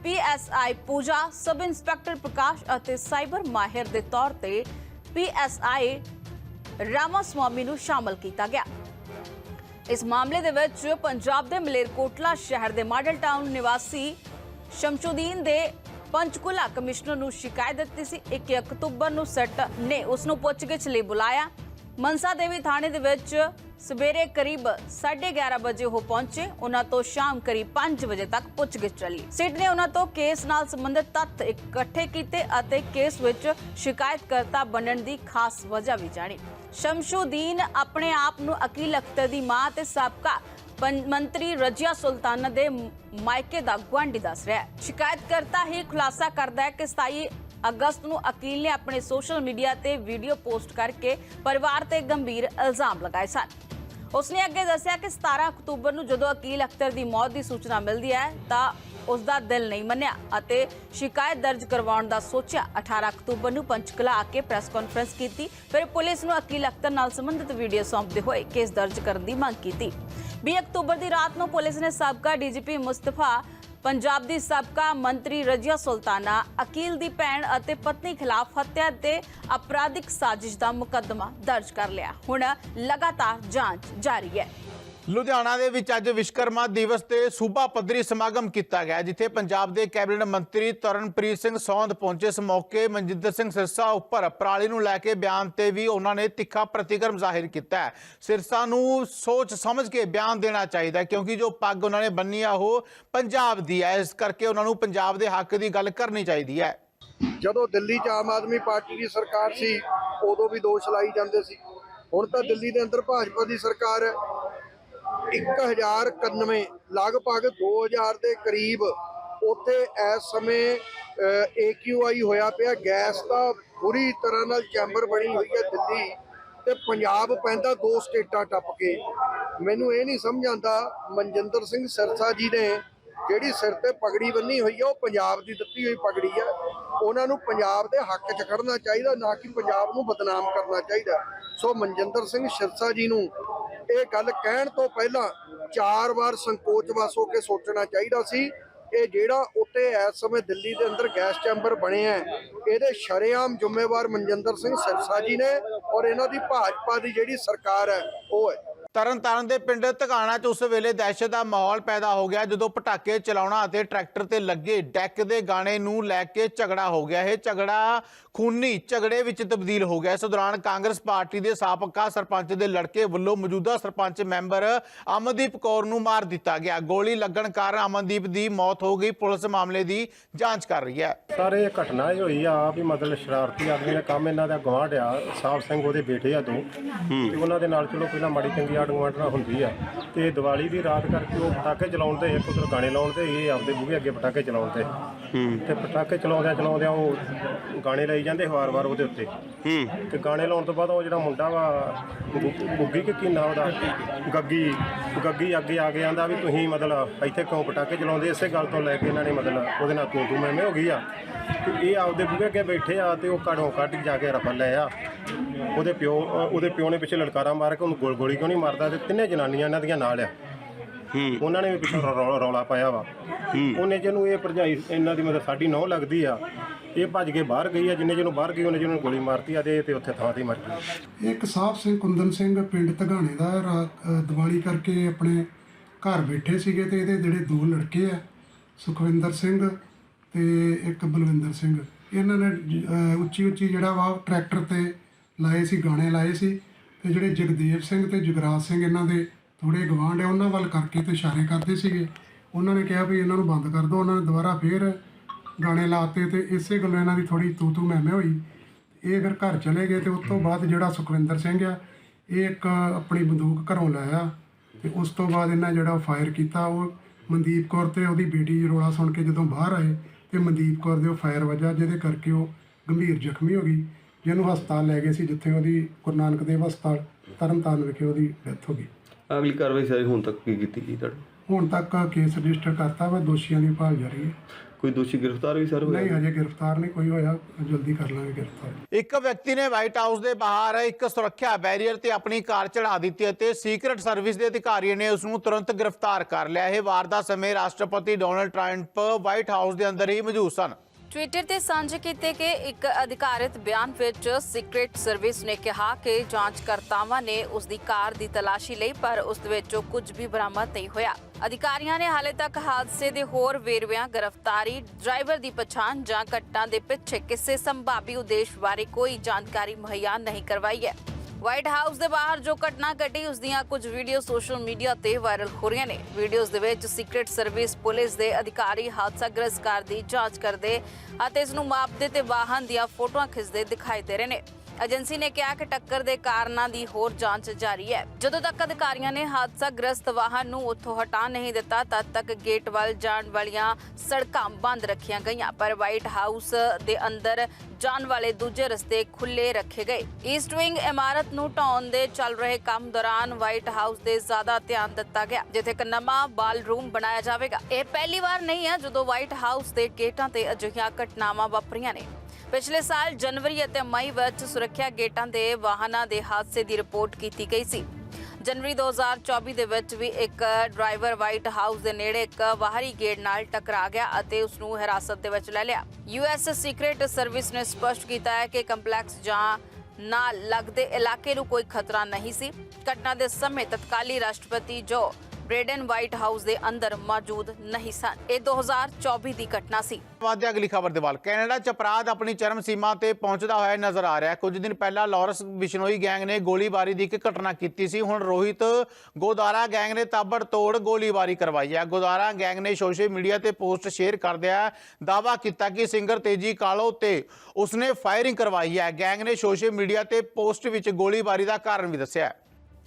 PSI Pooja, sub inspector Prakash ਅਤੇ ਸਾਈਬਰ ਮਾਹਿਰ ਦੇ ਤੌਰ ਤੇ ਪੀਐਸਆਈ ਰਾਮਾਸਵਾਮੀ ਨੂੰ ਸ਼ਾਮਲ ਕੀਤਾ ਗਿਆ। ਇਸ ਮਾਮਲੇ ਦੇ ਵਿੱਚ ਪੰਜਾਬ ਦੇ ਮਲੇਰਕੋਟਲਾ ਸ਼ਹਿਰ ਦੇ ਮਾਡਲ ਟਾਊਨ ਨਿਵਾਸੀ ਸ਼ਮਸ਼ੁਦੀਨ ਦੇ ਪੰਚਕੁਲਾ ਕਮਿਸ਼ਨਰ ਨੂੰ ਸ਼ਿਕਾਇਤ ਦਿੱਤੀ ਸੀ। 1 ਅਕਤੂਬਰ ਨੂੰ ਸੈੱਟ ਨੇ ਉਸ ਨੂੰ ਪੁੱਛਗਿੱਛ ਲਈ ਬੁਲਾਇਆ। ਮਨਸਾ ਦੇਵੀ ਥਾਣੇ ਦੇ ਵਿੱਚ ਸਵੇਰੇ ਕਰੀਬ 11:30 ਵਜੇ ਉਹ ਪਹੁੰਚੇ। ਉਹਨਾਂ ਤੋਂ ਸ਼ਾਮ ਕਰੀਬ 5 ਵਜੇ ਤੱਕ ਪੁੱਛਗਿੱਛ ਚੱਲੀ। ਸਿੱਟ ਨੇ ਉਹਨਾਂ ਤੋਂ ਕੇਸ ਨਾਲ ਸੰਬੰਧਿਤ ਤੱਥ ਇਕੱਠੇ ਕੀਤੇ ਅਤੇ ਕੇਸ ਵਿੱਚ ਸ਼ਿਕਾਇਤਕਰਤਾ ਬਣਨ ਦੀ ਖਾਸ ਵਜ੍ਹਾ ਵੀ ਜਾਣੀ। ਸ਼ਮਸ਼ੂਦੀਨ ਆਪਣੇ ਆਪ ਨੂੰ ਅਕੀਲ ਅਖਤਰ ਦੀ ਮਾਂ ਤੇ ਸਾਬਕਾ ਪੰ- ਮੰਤਰੀ ਰਜੀਆ ਸੁਲਤਾਨਾ ਦੇ ਮਾਇਕੇ ਦਾ ਗੁਆਂਢੀ ਦੱਸ ਰਿਹਾ ਹੈ। ਸ਼ਿਕਾਇਤਕਰਤਾ ਹੀ ਖੁਲਾਸਾ ਕਰਦਾ ਹੈ ਕਿ 27 ਅਗਸਤ ਨੂੰ ਅਕੀਲ ਨੇ ਆਪਣੇ ਸੋਸ਼ਲ ਮੀਡੀਆ ਤੇ ਵੀਡੀਓ ਪੋਸਟ ਕਰਕੇ ਪਰਿਵਾਰ ਤੇ ਗੰਭੀਰ ਇਲਜ਼ਾਮ ਲਗਾਏ ਸਨ। ਉਸਨੇ ਅੱਗੇ ਦੱਸਿਆ ਕਿ 17 ਅਕਤੂਬਰ ਨੂੰ ਜਦੋਂ ਅਕੀਲ ਅਖਤਰ ਦੀ ਮੌਤ ਦੀ ਸੂਚਨਾ ਮਿਲਦੀ ਹੈ, ਤਾਂ ਉਸ ਦਾ ਦਿਲ ਨਹੀਂ ਮੰਨਿਆ ਅਤੇ ਸ਼ਿਕਾਇਤ ਦਰਜ ਕਰਵਾਉਣ ਦਾ ਸੋਚਿਆ। 18 ਅਕਤੂਬਰ ਨੂੰ ਪੰਚਕਲਾ ਆ ਕੇ ਪ੍ਰੈਸ ਕਾਨਫਰੰਸ ਕੀਤੀ, ਫਿਰ ਪੁਲਿਸ ਨੂੰ ਅਕੀਲ ਅਖਤਰ ਨਾਲ ਸੰਬੰਧਿਤ ਵੀਡੀਓ ਸੌਂਪਦੇ ਹੋਏ ਕੇਸ ਦਰਜ ਕਰਨ ਦੀ ਮੰਗ ਕੀਤੀ। 20 ਅਕਤੂਬਰ ਦੀ ਰਾਤ ਨੂੰ ਪੁਲਿਸ ਨੇ ਸਾਬਕਾ ਡੀਜੀਪੀ ਮੁਸਤਫਾ ਪੰਜਾਬ ਦੀ ਸਾਬਕਾ ਮੰਤਰੀ ਰਜੀਆ ਸੁਲਤਾਨਾ, ਅਕੀਲ ਦੀ ਭੈਣ ਅਤੇ ਪਤਨੀ ਖਿਲਾਫ ਹੱਤਿਆ ਤੇ ਅਪਰਾਧਿਕ ਸਾਜ਼ਿਸ਼ ਦਾ ਮੁਕੱਦਮਾ ਦਰਜ ਕਰ ਲਿਆ। ਹੁਣ ਲਗਾਤਾਰ ਜਾਂਚ ਜਾਰੀ ਹੈ। ਲੁਧਿਆਣਾ ਦੇ ਵਿੱਚ ਅੱਜ ਵਿਸ਼ਕਰਮਾ ਦਿਵਸ ਤੇ ਸੂਬਾ ਪੱਧਰੀ ਸਮਾਗਮ ਕੀਤਾ ਗਿਆ, ਜਿੱਥੇ ਪੰਜਾਬ ਦੇ ਕੈਬਨਿਟ ਮੰਤਰੀ ਤਰਨਪ੍ਰੀਤ ਸਿੰਘ ਸੌਂਦ ਪਹੁੰਚੇ ਇਸ ਮੌਕੇ। ਮਨਜਿੰਦਰ ਸਿੰਘ ਸਿਰਸਾ ਉੱਪਰ ਪਰਾਲੀ ਨੂੰ ਲੈ ਕੇ ਬਿਆਨ ਤੇ ਵੀ ਉਹਨਾਂ ਨੇ ਤਿੱਖਾ ਪ੍ਰਤੀਕਰਮ ਜ਼ਾਹਿਰ ਕੀਤਾ ਹੈ। ਸਿਰਸਾ ਨੂੰ ਸੋਚ ਸਮਝ ਕੇ ਬਿਆਨ ਦੇਣਾ ਚਾਹੀਦਾ ਕਿਉਂਕਿ ਜੋ ਪੱਗ ਉਹਨਾਂ ਨੇ ਬੰਨੀ ਆ, ਉਹ ਪੰਜਾਬ ਦੀ ਹੈ। ਇਸ ਕਰਕੇ ਉਹਨਾਂ ਨੂੰ ਪੰਜਾਬ ਦੇ ਹੱਕ ਦੀ ਗੱਲ ਕਰਨੀ ਚਾਹੀਦੀ ਹੈ। ਜਦੋਂ ਦਿੱਲੀ 'ਚ ਆਮ ਆਦਮੀ ਪਾਰਟੀ ਦੀ ਸਰਕਾਰ ਸੀ, ਉਦੋਂ ਵੀ ਦੋਸ਼ ਲਾਈ ਜਾਂਦੇ ਸੀ। ਹੁਣ ਤਾਂ ਦਿੱਲੀ ਦੇ ਅੰਦਰ ਭਾਜਪਾ ਦੀ ਸਰਕਾਰ ਹੈ। 1091 ਲਗਭਗ 2000 ਦੇ ਕਰੀਬ ਉੱਥੇ ਇਸ ਸਮੇਂ ਏਕਿਊਆਈ ਹੋਇਆ ਪਿਆ। ਗੈਸ ਦਾ ਬੁਰੀ ਤਰ੍ਹਾਂ ਨਾਲ ਚੈਂਬਰ ਬਣੀ ਹੋਈ ਹੈ ਦਿੱਲੀ ਤੇ ਪੰਜਾਬ ਪੈਂਦਾ ਦੋ ਸਟੇਟਾਂ ਟੱਪ ਕੇ। ਮੈਨੂੰ ਇਹ ਨਹੀਂ ਸਮਝ ਆਉਂਦਾ, ਮਨਜਿੰਦਰ ਸਿੰਘ ਸਿਰਸਾ ਜੀ ਨੇ ਜਿਹੜੀ ਸਿਰ ਤੇ ਪਗੜੀ ਬੰਨੀ ਹੋਈ ਆ, ਉਹ ਪੰਜਾਬ ਦੀ ਦਿੱਤੀ ਹੋਈ ਪਗੜੀ ਹੈ ਉਹਨਾਂ ਨੂੰ ਪੰਜਾਬ ਦੇ ਹੱਕ 'ਚ ਖੜਨਾ ਚਾਹੀਦਾ, ਨਾ ਕਿ ਪੰਜਾਬ ਨੂੰ ਬਦਨਾਮ ਕਰਨਾ ਚਾਹੀਦਾ। ਸੋ ਮਨਜਿੰਦਰ ਸਿੰਘ ਸਿਰਸਾ ਜੀ ਨੂੰ ਇਹ ਗੱਲ ਕਹਿਣ ਤੋਂ ਪਹਿਲਾਂ ਚਾਰ ਵਾਰ ਸੰਕੋਚ ਵਸ ਹੋ ਕੇ ਸੋਚਣਾ ਚਾਹੀਦਾ ਸੀ। ਇਹ ਜਿਹੜਾ ਉੱਤੇ ਇਸ ਸਮੇਂ ਦਿੱਲੀ ਦੇ ਅੰਦਰ ਗੈਸ ਚੈਂਬਰ ਬਣੇ ਹੈ ਇਹਦੇ ਸ਼ਰੇਆਮ ਜ਼ਿੰਮੇਵਾਰ ਮਨਜਿੰਦਰ ਸਿੰਘ ਸਿਰਸਾ ਜੀ ਨੇ ਔਰ ਇਹਨਾਂ ਦੀ ਭਾਜਪਾ ਦੀ ਜਿਹੜੀ ਸਰਕਾਰ ਹੈ, ਉਹ ਹੈ। ਤਰਨਤਾਰਨ ਦੇ ਪਿੰਡ ਧਗਾਣਾ 'ਚ ਉਸ ਵੇਲੇ ਦਹਿਸ਼ਤ ਦਾ ਮਾਹੌਲ ਪੈਦਾ ਹੋ ਗਿਆ ਜਦੋਂ ਪਟਾਕੇ ਚਲਾਉਣਾ ਅਤੇ ਟਰੈਕਟਰ ਤੇ ਲੱਗੇ ਡੈਕ ਦੇ ਗਾਣੇ ਨੂੰ ਲੈ ਕੇ ਝਗੜਾ ਹੋ ਗਿਆ। ਇਹ ਝਗੜਾ ਖੂਨੀ ਝਗੜੇ ਵਿੱਚ ਤਬਦੀਲ ਹੋ ਗਿਆ। ਇਸ ਦੌਰਾਨ ਕਾਂਗਰਸ ਪਾਰਟੀ ਦੇ ਸਾਬਕਾ ਸਰਪੰਚ ਦੇ ਲੜਕੇ ਵੱਲੋਂ ਮੌਜੂਦਾ ਸਰਪੰਚ ਮੈਂਬਰ ਅਮਨਦੀਪ ਕੌਰ ਨੂੰ ਮਾਰ ਦਿੱਤਾ ਗਿਆ। ਗੋਲੀ ਲੱਗਣ ਕਾਰਨ ਅਮਨਦੀਪ ਦੀ ਮੌਤ ਹੋ ਗਈ। ਪੁਲਿਸ ਮਾਮਲੇ ਦੀ ਜਾਂਚ ਕਰ ਰਹੀ ਹੈ। ਸਰ ਇਹ ਘਟਨਾ ਹੀ ਹੋਈ ਆ ਵੀ ਮਤਲਬ ਸ਼ਰਾਰਤੀ ਆਦਮੀ ਨੇ ਕੰਮ ਇਹਨਾਂ ਦਾ ਗਵਾਂਢ ਆ। ਸਾਹਿਬ ਸਿੰਘ ਉਹਦੇ ਬੇਟੇ ਆ ਦੋ। ਤੇ ਉਹਨਾਂ ਦੇ ਨਾਲ ਚਲੋ ਪਹਿਲਾਂ ਮਾੜੀ ਚੰਗੀ ਆੜ ਗਵਾਂਢ ਨਾਲ ਹੁੰਦੀ ਆ। ਤੇ ਦੀਵਾਲੀ ਦੀ ਰਾਤ ਕਰਕੇ ਉਹ ਪਟਾਕੇ ਚਲਾਉਣ ਤੇ ਇੱਕ ਉਧਰ ਗਾਣੇ ਲਾਉਣ ਤੇ ਇਹ ਆਪਦੇ ਬੂਹੇ ਅੱਗੇ ਪਟਾਕੇ ਚਲਾਉਣ ਤੇ। ਤੇ ਪਟਾਕੇ ਚਲਾਉਂਦਿਆਂ ਚਲਾਉਂਦਿਆਂ ਉਹ ਗਾਣੇ ਲਾਈ ਜਾਂਦੇ ਵਾਰ-ਵਾਰ ਉਹਦੇ ਉੱਤੇ। ਤੇ ਗਾਣੇ ਲਾਉਣ ਤੋਂ ਬਾਅਦ ਉਹ ਜਿਹੜਾ ਮੁੰਡਾ ਵਾ ਗੁ- ਗੁੱਗੀ ਕਿ ਕੀ ਨਾਂ ਉਹਦਾ? ਗੱਗੀ ਗੱਗੀ ਅੱਗੇ ਆ ਕੇ ਆਂਦਾ ਵੀ ਤੁਸੀਂ ਮਤਲਬ ਇੱਥੇ ਕਿਉਂ ਪਟਾਕੇ ਚਲਾਉਂਦੇ? ਇਸੇ ਗੱਲ ਤੋਂ ਲੈ ਕੇ ਇਹਨਾਂ ਨੇ ਮਤਲਬ ਉਹਦੇ ਨਾਲ ਤੂੰ ਤੂੰ ਮੈਂ ਮੈਂ ਹੋ ਗਈ ਆ। ਤੇ ਇਹ ਆਪਦੇ ਬੂਹੇ ਅੱਗੇ ਬੈਠੇ ਆ ਤੇ ਉਹ ਘੜੋਂ ਕੱਢ ਜਾ ਕੇ ਰਫਲ ਲੈ ਆ। ਉਹਦੇ ਪਿਓ ਅ, ਉਹਦੇ ਪਿਓ ਨੇ ਪਿੱਛੇ ਲਲਕਾਰਾ ਮਾਰ ਕੇ ਉਹਨੂੰ ਗੋਲ ਗੋਲੀ ਕਿਉਂ ਨਹੀਂ ਮਾਰਦਾ? ਤੇ ਤਿੰਨੇ ਜਨਾਨੀਆਂ ਇਹਨਾਂ ਦੀਆਂ ਨਾਲ ਆ। ਉਹਨਾਂ ਨੇ ਵੀ ਪਿੱਛੋਂ ਰੌ- ਰੌਲਾ ਪਾਇਆ ਵਾ। ਉਹਨੇ ਜਿਹਨੂੰ ਇਹ ਭਰਜਾਈ ਇਹਨਾਂ ਦੀ ਮਤਲਬ ਸਾਡੀ ਨੌ ਲੱਗਦੀ ਆ ਇਹ ਭੱਜ ਕੇ ਬਾਹਰ ਗਈ ਆ ਜਿੰਨੇ ਜਿਹਨੂੰ ਬਾਹਰ ਗਈ ਉਹਨੇ ਜਿਹਨੂੰ ਗੋਲੀ ਮਾਰਤੀ ਆ ਤੇ ਇਹ ਤੇ ਉੱਥੇ ਥਾਂ ਤੇ ਹੀ ਮਰ ਗਈ। ਇੱਕ ਸਾਹਿਬ ਸਿੰਘ ਕੁੰਦਨ ਸਿੰਘ ਪਿੰਡ ਧਗਾਣੇ ਦਾ ਰਾ- ਅ, ਦੀਵਾਲੀ ਕਰਕੇ ਆਪਣੇ ਘਰ ਬੈਠੇ ਸੀਗੇ ਤੇ ਇਹਦੇ ਜਿਹੜੇ ਦੋ ਲੜਕੇ ਆ ਸੁਖਵਿੰਦਰ ਸਿੰਘ ਤੇ ਇੱਕ ਬਲਵਿੰਦਰ ਸਿੰਘ। ਇਹਨਾਂ ਨੇ ਉੱਚੀ ਉੱਚੀ ਜਿਹੜਾ ਵਾ ਟਰੈਕਟਰ ਤੇ ਲਾਏ ਸੀ ਗਾਣੇ ਲਾਏ ਸੀ ਤੇ ਜਿਹੜੇ ਜਗਦੇਵ ਸਿੰਘ ਤੇ ਜਗਰਾਜ ਸਿੰਘ ਇਹਨਾਂ ਦੇ ਥੋੜੇ ਗਵਾਂਢ ਆ ਉਹਨਾਂ ਵੱਲ ਕਰਕੇ ਤੇ ਇਸ਼ਾਰੇ ਕਰਦੇ ਸੀਗੇ। ਉਹਨਾਂ ਨੇ ਕਿਹਾ ਵੀ ਇਹਨਾਂ ਨੂੰ ਬੰਦ ਕਰ ਦਿਓ, ਉਹਨਾਂ ਨੇ ਦੁਬਾਰਾ ਫੇਰ ਗਾਣੇ ਲਾਤੇ ਤੇ ਇਸੇ ਗੱਲੋਂ ਇਹਨਾਂ ਦੀ ਥੋੜੀ ਤੂ ਤੂ ਮੈਂ ਹੋਈ। ਇਹ ਫਿਰ ਘਰ ਚਲੇ ਗਏ ਤੇ ਉਸ ਤੋਂ ਬਾਅਦ ਜਿਹੜਾ ਸੁਖਵਿੰਦਰ ਸਿੰਘ ਆ, ਇਹ ਇੱਕ ਆਪਣੀ ਬੰਦੂਕ ਘਰੋਂ ਲਾਇਆ ਤੇ ਉਸ ਤੋਂ ਬਾਅਦ ਇਹਨਾਂ ਜਿਹੜਾ ਫਾਇਰ ਕੀਤਾ, ਉਹ ਮਨਦੀਪ ਕੌਰ ਤੇ ਉਹਦੀ ਬੇਟੀ ਰੋਲਾ ਸੁਣ ਕੇ ਜਦੋਂ ਬਾਹਰ ਆਏ ਤੇ ਮਨਦੀਪ ਕੌਰ ਦੇ ਉਹ ਫਾਇਰ ਵੱਜਾ, ਜਿਹਦੇ ਕਰਕੇ ਉਹ ਗੰਭੀਰ ਜ਼ਖਮੀ ਹੋ ਗਈ, ਜਿਹਨੂੰ ਹਸਪਤਾਲ ਲੈ ਗਏ ਸੀ, ਜਿੱਥੇ ਉਹਦੀ ਗੁਰੂ ਨਾਨਕ ਦੇਵ ਹਸਪਤਾਲ ਤਰਨਤਾਰਨ ਵਿਖੇ ਉਹਦੀ ਡੈਥ ਹੋ ਗਈ। ਅਗਲੀ ਕਾਰਵਾਈ ਸਾਰੀ ਹੁਣ ਤੱਕ ਕੀ ਕੀਤੀ ਗਈ ਤੁਹਾਡੀ? ਹੁਣ ਤੱਕ ਕੇਸ ਰਜਿਸਟਰ ਕਰਤਾ ਵਾ ਦੋਸ਼ੀਆਂ ਦੀ ਭਾਲ ਜਾਰੀ ਹੈ। ਕੋਈ ਦੋਸ਼ੀ ਗ੍ਰਿਫਤਾਰ ਵੀ ਸਰ ਹੋਇਆ? ਨਹੀਂ ਹਜੇ ਗ੍ਰਿਫਤਾਰ ਨਹੀਂ ਕੋਈ ਹੋਇਆ। ਜਲਦੀ ਕਰ ਲਾਂਗੇ ਗ੍ਰਿਫਤਾਰ। ਇੱਕ ਵਿਅਕਤੀ ਨੇ ਵਾਈਟ ਹਾਊਸ ਦੇ ਬਾਹਰ ਇੱਕ ਸੁਰੱਖਿਆ ਬੈਰੀਅਰ ਤੇ ਆਪਣੀ ਕਾਰ ਚੜਾ ਦਿੱਤੀ ਅਤੇ ਸੀਕ੍ਰੀਟ ਸਰਵਿਸ ਦੇ ਅਧਿਕਾਰੀ ਨੇ ਉਸ ਨੂੰ ਤੁਰੰਤ ਗ੍ਰਿਫਤਾਰ ਕਰ ਲਿਆ। ਇਹ ਵਾਰਦਾਤ ਸਮੇਂ ਰਾਸ਼ਟਰਪਤੀ ਡੋਨਲਡ ਟਰੰਪ ਵਾਈਟ ਹਾਊਸ ਦੇ ਅੰਦਰ ਹੀ ਮੌਜੂਦ ਸਨ। ਟਵਿੱਟਰ ਤੇ ਸਾਂਝੇ ਕੀਤੇ ਗਏ ਇੱਕ ਅਧਿਕਾਰਤ ਬਿਆਨ ਵਿੱਚ ਸੀਕ੍ਰੀਟ ਸਰਵਿਸ ਨੇ ਕਿਹਾ ਕਿ ਜਾਂਚਕਰਤਾਵਾਂ ਨੇ ਉਸ ਦੀ ਕਾਰ ਦੀ ਤਲਾਸ਼ੀ ਲਈ, ਪਰ ਉਸ ਦੇ ਵਿੱਚੋਂ ਕੁਝ ਵੀ ਬਰਾਮਦ ਨਹੀਂ ਹੋਇਆ। ਅਧਿਕਾਰੀਆਂ ਨੇ ਹਾਲੇ ਤੱਕ ਹਾਦਸੇ ਦੇ ਹੋਰ ਵੇਰਵਿਆਂ, ਗ੍ਰਿਫਤਾਰੀ, ਡਰਾਈਵਰ ਦੀ ਪਛਾਣ ਜਾਂ ਘਟਨਾ ਦੇ ਪਿੱਛੇ ਕਿਸੇ ਸੰਭਾਵੀ ਉਦੇਸ਼ ਬਾਰੇ ਕੋਈ ਜਾਣਕਾਰੀ ਮੁਹੱਈਆ ਨਹੀਂ ਕਰਵਾਈ ਹੈ। ਵਾਈਟ ਹਾਊਸ ਦੇ ਬਾਹਰ ਜੋ ਘਟਨਾ ਘਟੀ ਉਸ ਦੀਆਂ ਕੁਝ ਵੀਡੀਓ ਸੋਸ਼ਲ ਮੀਡੀਆ ਤੇ ਵਾਇਰਲ ਹੋ ਰਹੀਆਂ ਨੇ। ਵੀਡੀਓਜ਼ ਦੇ ਵਿੱਚ ਸੀਕ੍ਰੀਟ ਸਰਵਿਸ ਪੁਲਿਸ ਦੇ ਅਧਿਕਾਰੀ ਹਾਦਸਾਗ੍ਰਸਤ ਕਾਰ ਦੀ ਜਾਂਚ ਕਰਦੇ ਅਤੇ ਇਸ ਨੂੰ ਮਾਪਦੇ ਤੇ ਵਾਹਨ ਦੀਆਂ ਫੋਟੋਆਂ ਖਿੱਚਦੇ ਦਿਖਾਈ ਦੇ ਰਹੇ ਨੇ। ਏਜੰਸੀ ਨੇ ਕਿਹਾ ਕਿ ਟੱਕਰ ਦੇ ਕਾਰਨਾਂ ਦੀ ਹੋਰ ਜਾਂਚ ਜਾਰੀ ਹੈ। ਜਦੋਂ ਤੱਕ ਅਧਿਕਾਰੀਆਂ ਨੇ ਹਾਦਸਾ ਗ੍ਰਸਤ ਵਾਹਨ ਨੂੰ ਉੱਥੋਂ ਹਟਾ ਨਹੀਂ ਦਿੱਤਾ, ਤਦ ਤੱਕ ਗੇਟ ਵੱਲ ਜਾਣ ਵਾਲੀਆਂ ਸੜਕਾਂ ਬੰਦ ਰੱਖੀਆਂ ਗਈਆਂ, ਪਰ ਵਾਈਟ ਹਾਊਸ ਦੇ ਅੰਦਰ ਜਾਣ ਵਾਲੇ ਦੂਜੇ ਰਸਤੇ ਖੁੱਲੇ ਰੱਖੇ ਗਏ। ਈਸਟ ਵਿੰਗ ਇਮਾਰਤ ਨੂੰ ਢਾਉਣ ਦੇ ਚੱਲ ਰਹੇ ਕੰਮ ਦੌਰਾਨ ਵਾਈਟ ਹਾਊਸ ਦੇ ਜ਼ਿਆਦਾ ਧਿਆਨ ਦਿੱਤਾ ਗਿਆ, ਜਿੱਥੇ ਇੱਕ ਨਵਾਂ ਬਾਲ ਰੂਮ ਬਣਾਇਆ ਜਾਵੇਗਾ। ਇਹ ਪਹਿਲੀ ਵਾਰ ਨਹੀਂ ਹੈ ਜਦੋਂ ਵਾਈਟ ਹਾਊਸ ਦੇ ਗੇਟਾਂ ਤੇ ਅਜਿਹੀਆਂ ਘਟਨਾਵਾਂ ਵਾਪਰੀਆਂ ਨੇ। ਪਿਛਲੇ ਸਾਲ ਜਨਵਰੀ ਅਤੇ ਮਈ ਵਿੱਚ ਸੁਰੱਖਿਆ ਗੇਟਾਂ ਦੇ ਵਾਹਨਾਂ ਦੇ ਹਾਦਸੇ ਦੀ ਰਿਪੋਰਟ ਕੀਤੀ ਗਈ ਸੀ। ਜਨਵਰੀ 2024 ਦੇ ਵਿੱਚ ਵੀ ਇੱਕ ਡਰਾਈਵਰ ਵਾਈਟ ਹਾਊਸ ਦੇ ਨੇੜੇ ਇੱਕ ਬਾਹਰੀ ਗੇਟ ਨਾਲ ਟਕਰਾ ਗਿਆ ਅਤੇ ਉਸ ਨੂੰ ਹਿਰਾਸਤ ਦੇ ਵਿੱਚ ਲੈ ਲਿਆ। ਯੂਐਸ ਸੀਕ੍ਰੀਟ ਸਰਵਿਸ ਨੇ ਸਪਸ਼ਟ ਕੀਤਾ ਹੈ ਕਿ ਕੰਪਲੈਕਸ ਜਾਂ ਨਾਲ ਲੱਗਦੇ ਇਲਾਕੇ ਨੂੰ ਕੋਈ ਖਤਰਾ ਨਹੀਂ ਸੀ। ਘਟਨਾ ਦੇ ਸਮੇਂ ਤਤਕਾਲੀ ਰਾਸ਼ਟਰਪਤੀ ਜੋ ਬ੍ਰੇਡਨ ਵਾਈਟ ਹਾਊਸ ਦੇ ਅੰਦਰ ਮੌਜੂਦ ਨਹੀਂ ਸਨ। ਇਹ 2024 ਦੀ ਘਟਨਾ ਸੀ। ਵਾਦਿਆ ਅਗਲੀ ਖਬਰ ਦੇ ਵੱਲ। ਕੈਨੇਡਾ ਚ ਅਪਰਾਧ ਆਪਣੀ ਚਰਮ ਸੀਮਾ ਤੇ ਪਹੁੰਚਦਾ ਹੋਇਆ ਨਜ਼ਰ ਆ ਰਿਹਾ ਕੁਝ ਦਿਨ ਪਹਿਲਾਂ ਲਾਰੈਂਸ ਬਿਸ਼ਨੋਈ ਗੈਂਗ ਨੇ ਗੋਲੀਬਾਰੀ ਦੀ ਇੱਕ ਘਟਨਾ ਕੀਤੀ ਸੀ। ਹੁਣ ਰੋਹਿਤ ਗੋਦਾਰਾ ਗੈਂਗ ਨੇ ਤਾਬੜ ਤੋੜ ਗੋਲੀਬਾਰੀ ਕਰਵਾਈ ਹੈ। ਗੋਦਾਰਾ ਗੈਂਗ ਨੇ ਸੋਸ਼ਲ ਮੀਡੀਆ ਤੇ ਪੋਸਟ ਸ਼ੇਅਰ ਕਰਦਿਆਂ ਦਾਅਵਾ ਕੀਤਾ ਕਿ ਸਿੰਗਰ ਤੇਜੀ ਕਾਲੋ ਤੇ ਉਸਨੇ ਫਾਇਰਿੰਗ ਕਰਵਾਈ ਹੈ। ਗੈਂਗ ਨੇ ਸੋਸ਼ਲ ਮੀਡੀਆ ਤੇ ਪੋਸਟ ਵਿੱਚ ਗੋਲੀਬਾਰੀ ਦਾ ਕਾਰਨ ਵੀ ਦੱਸਿਆ ਹੈ।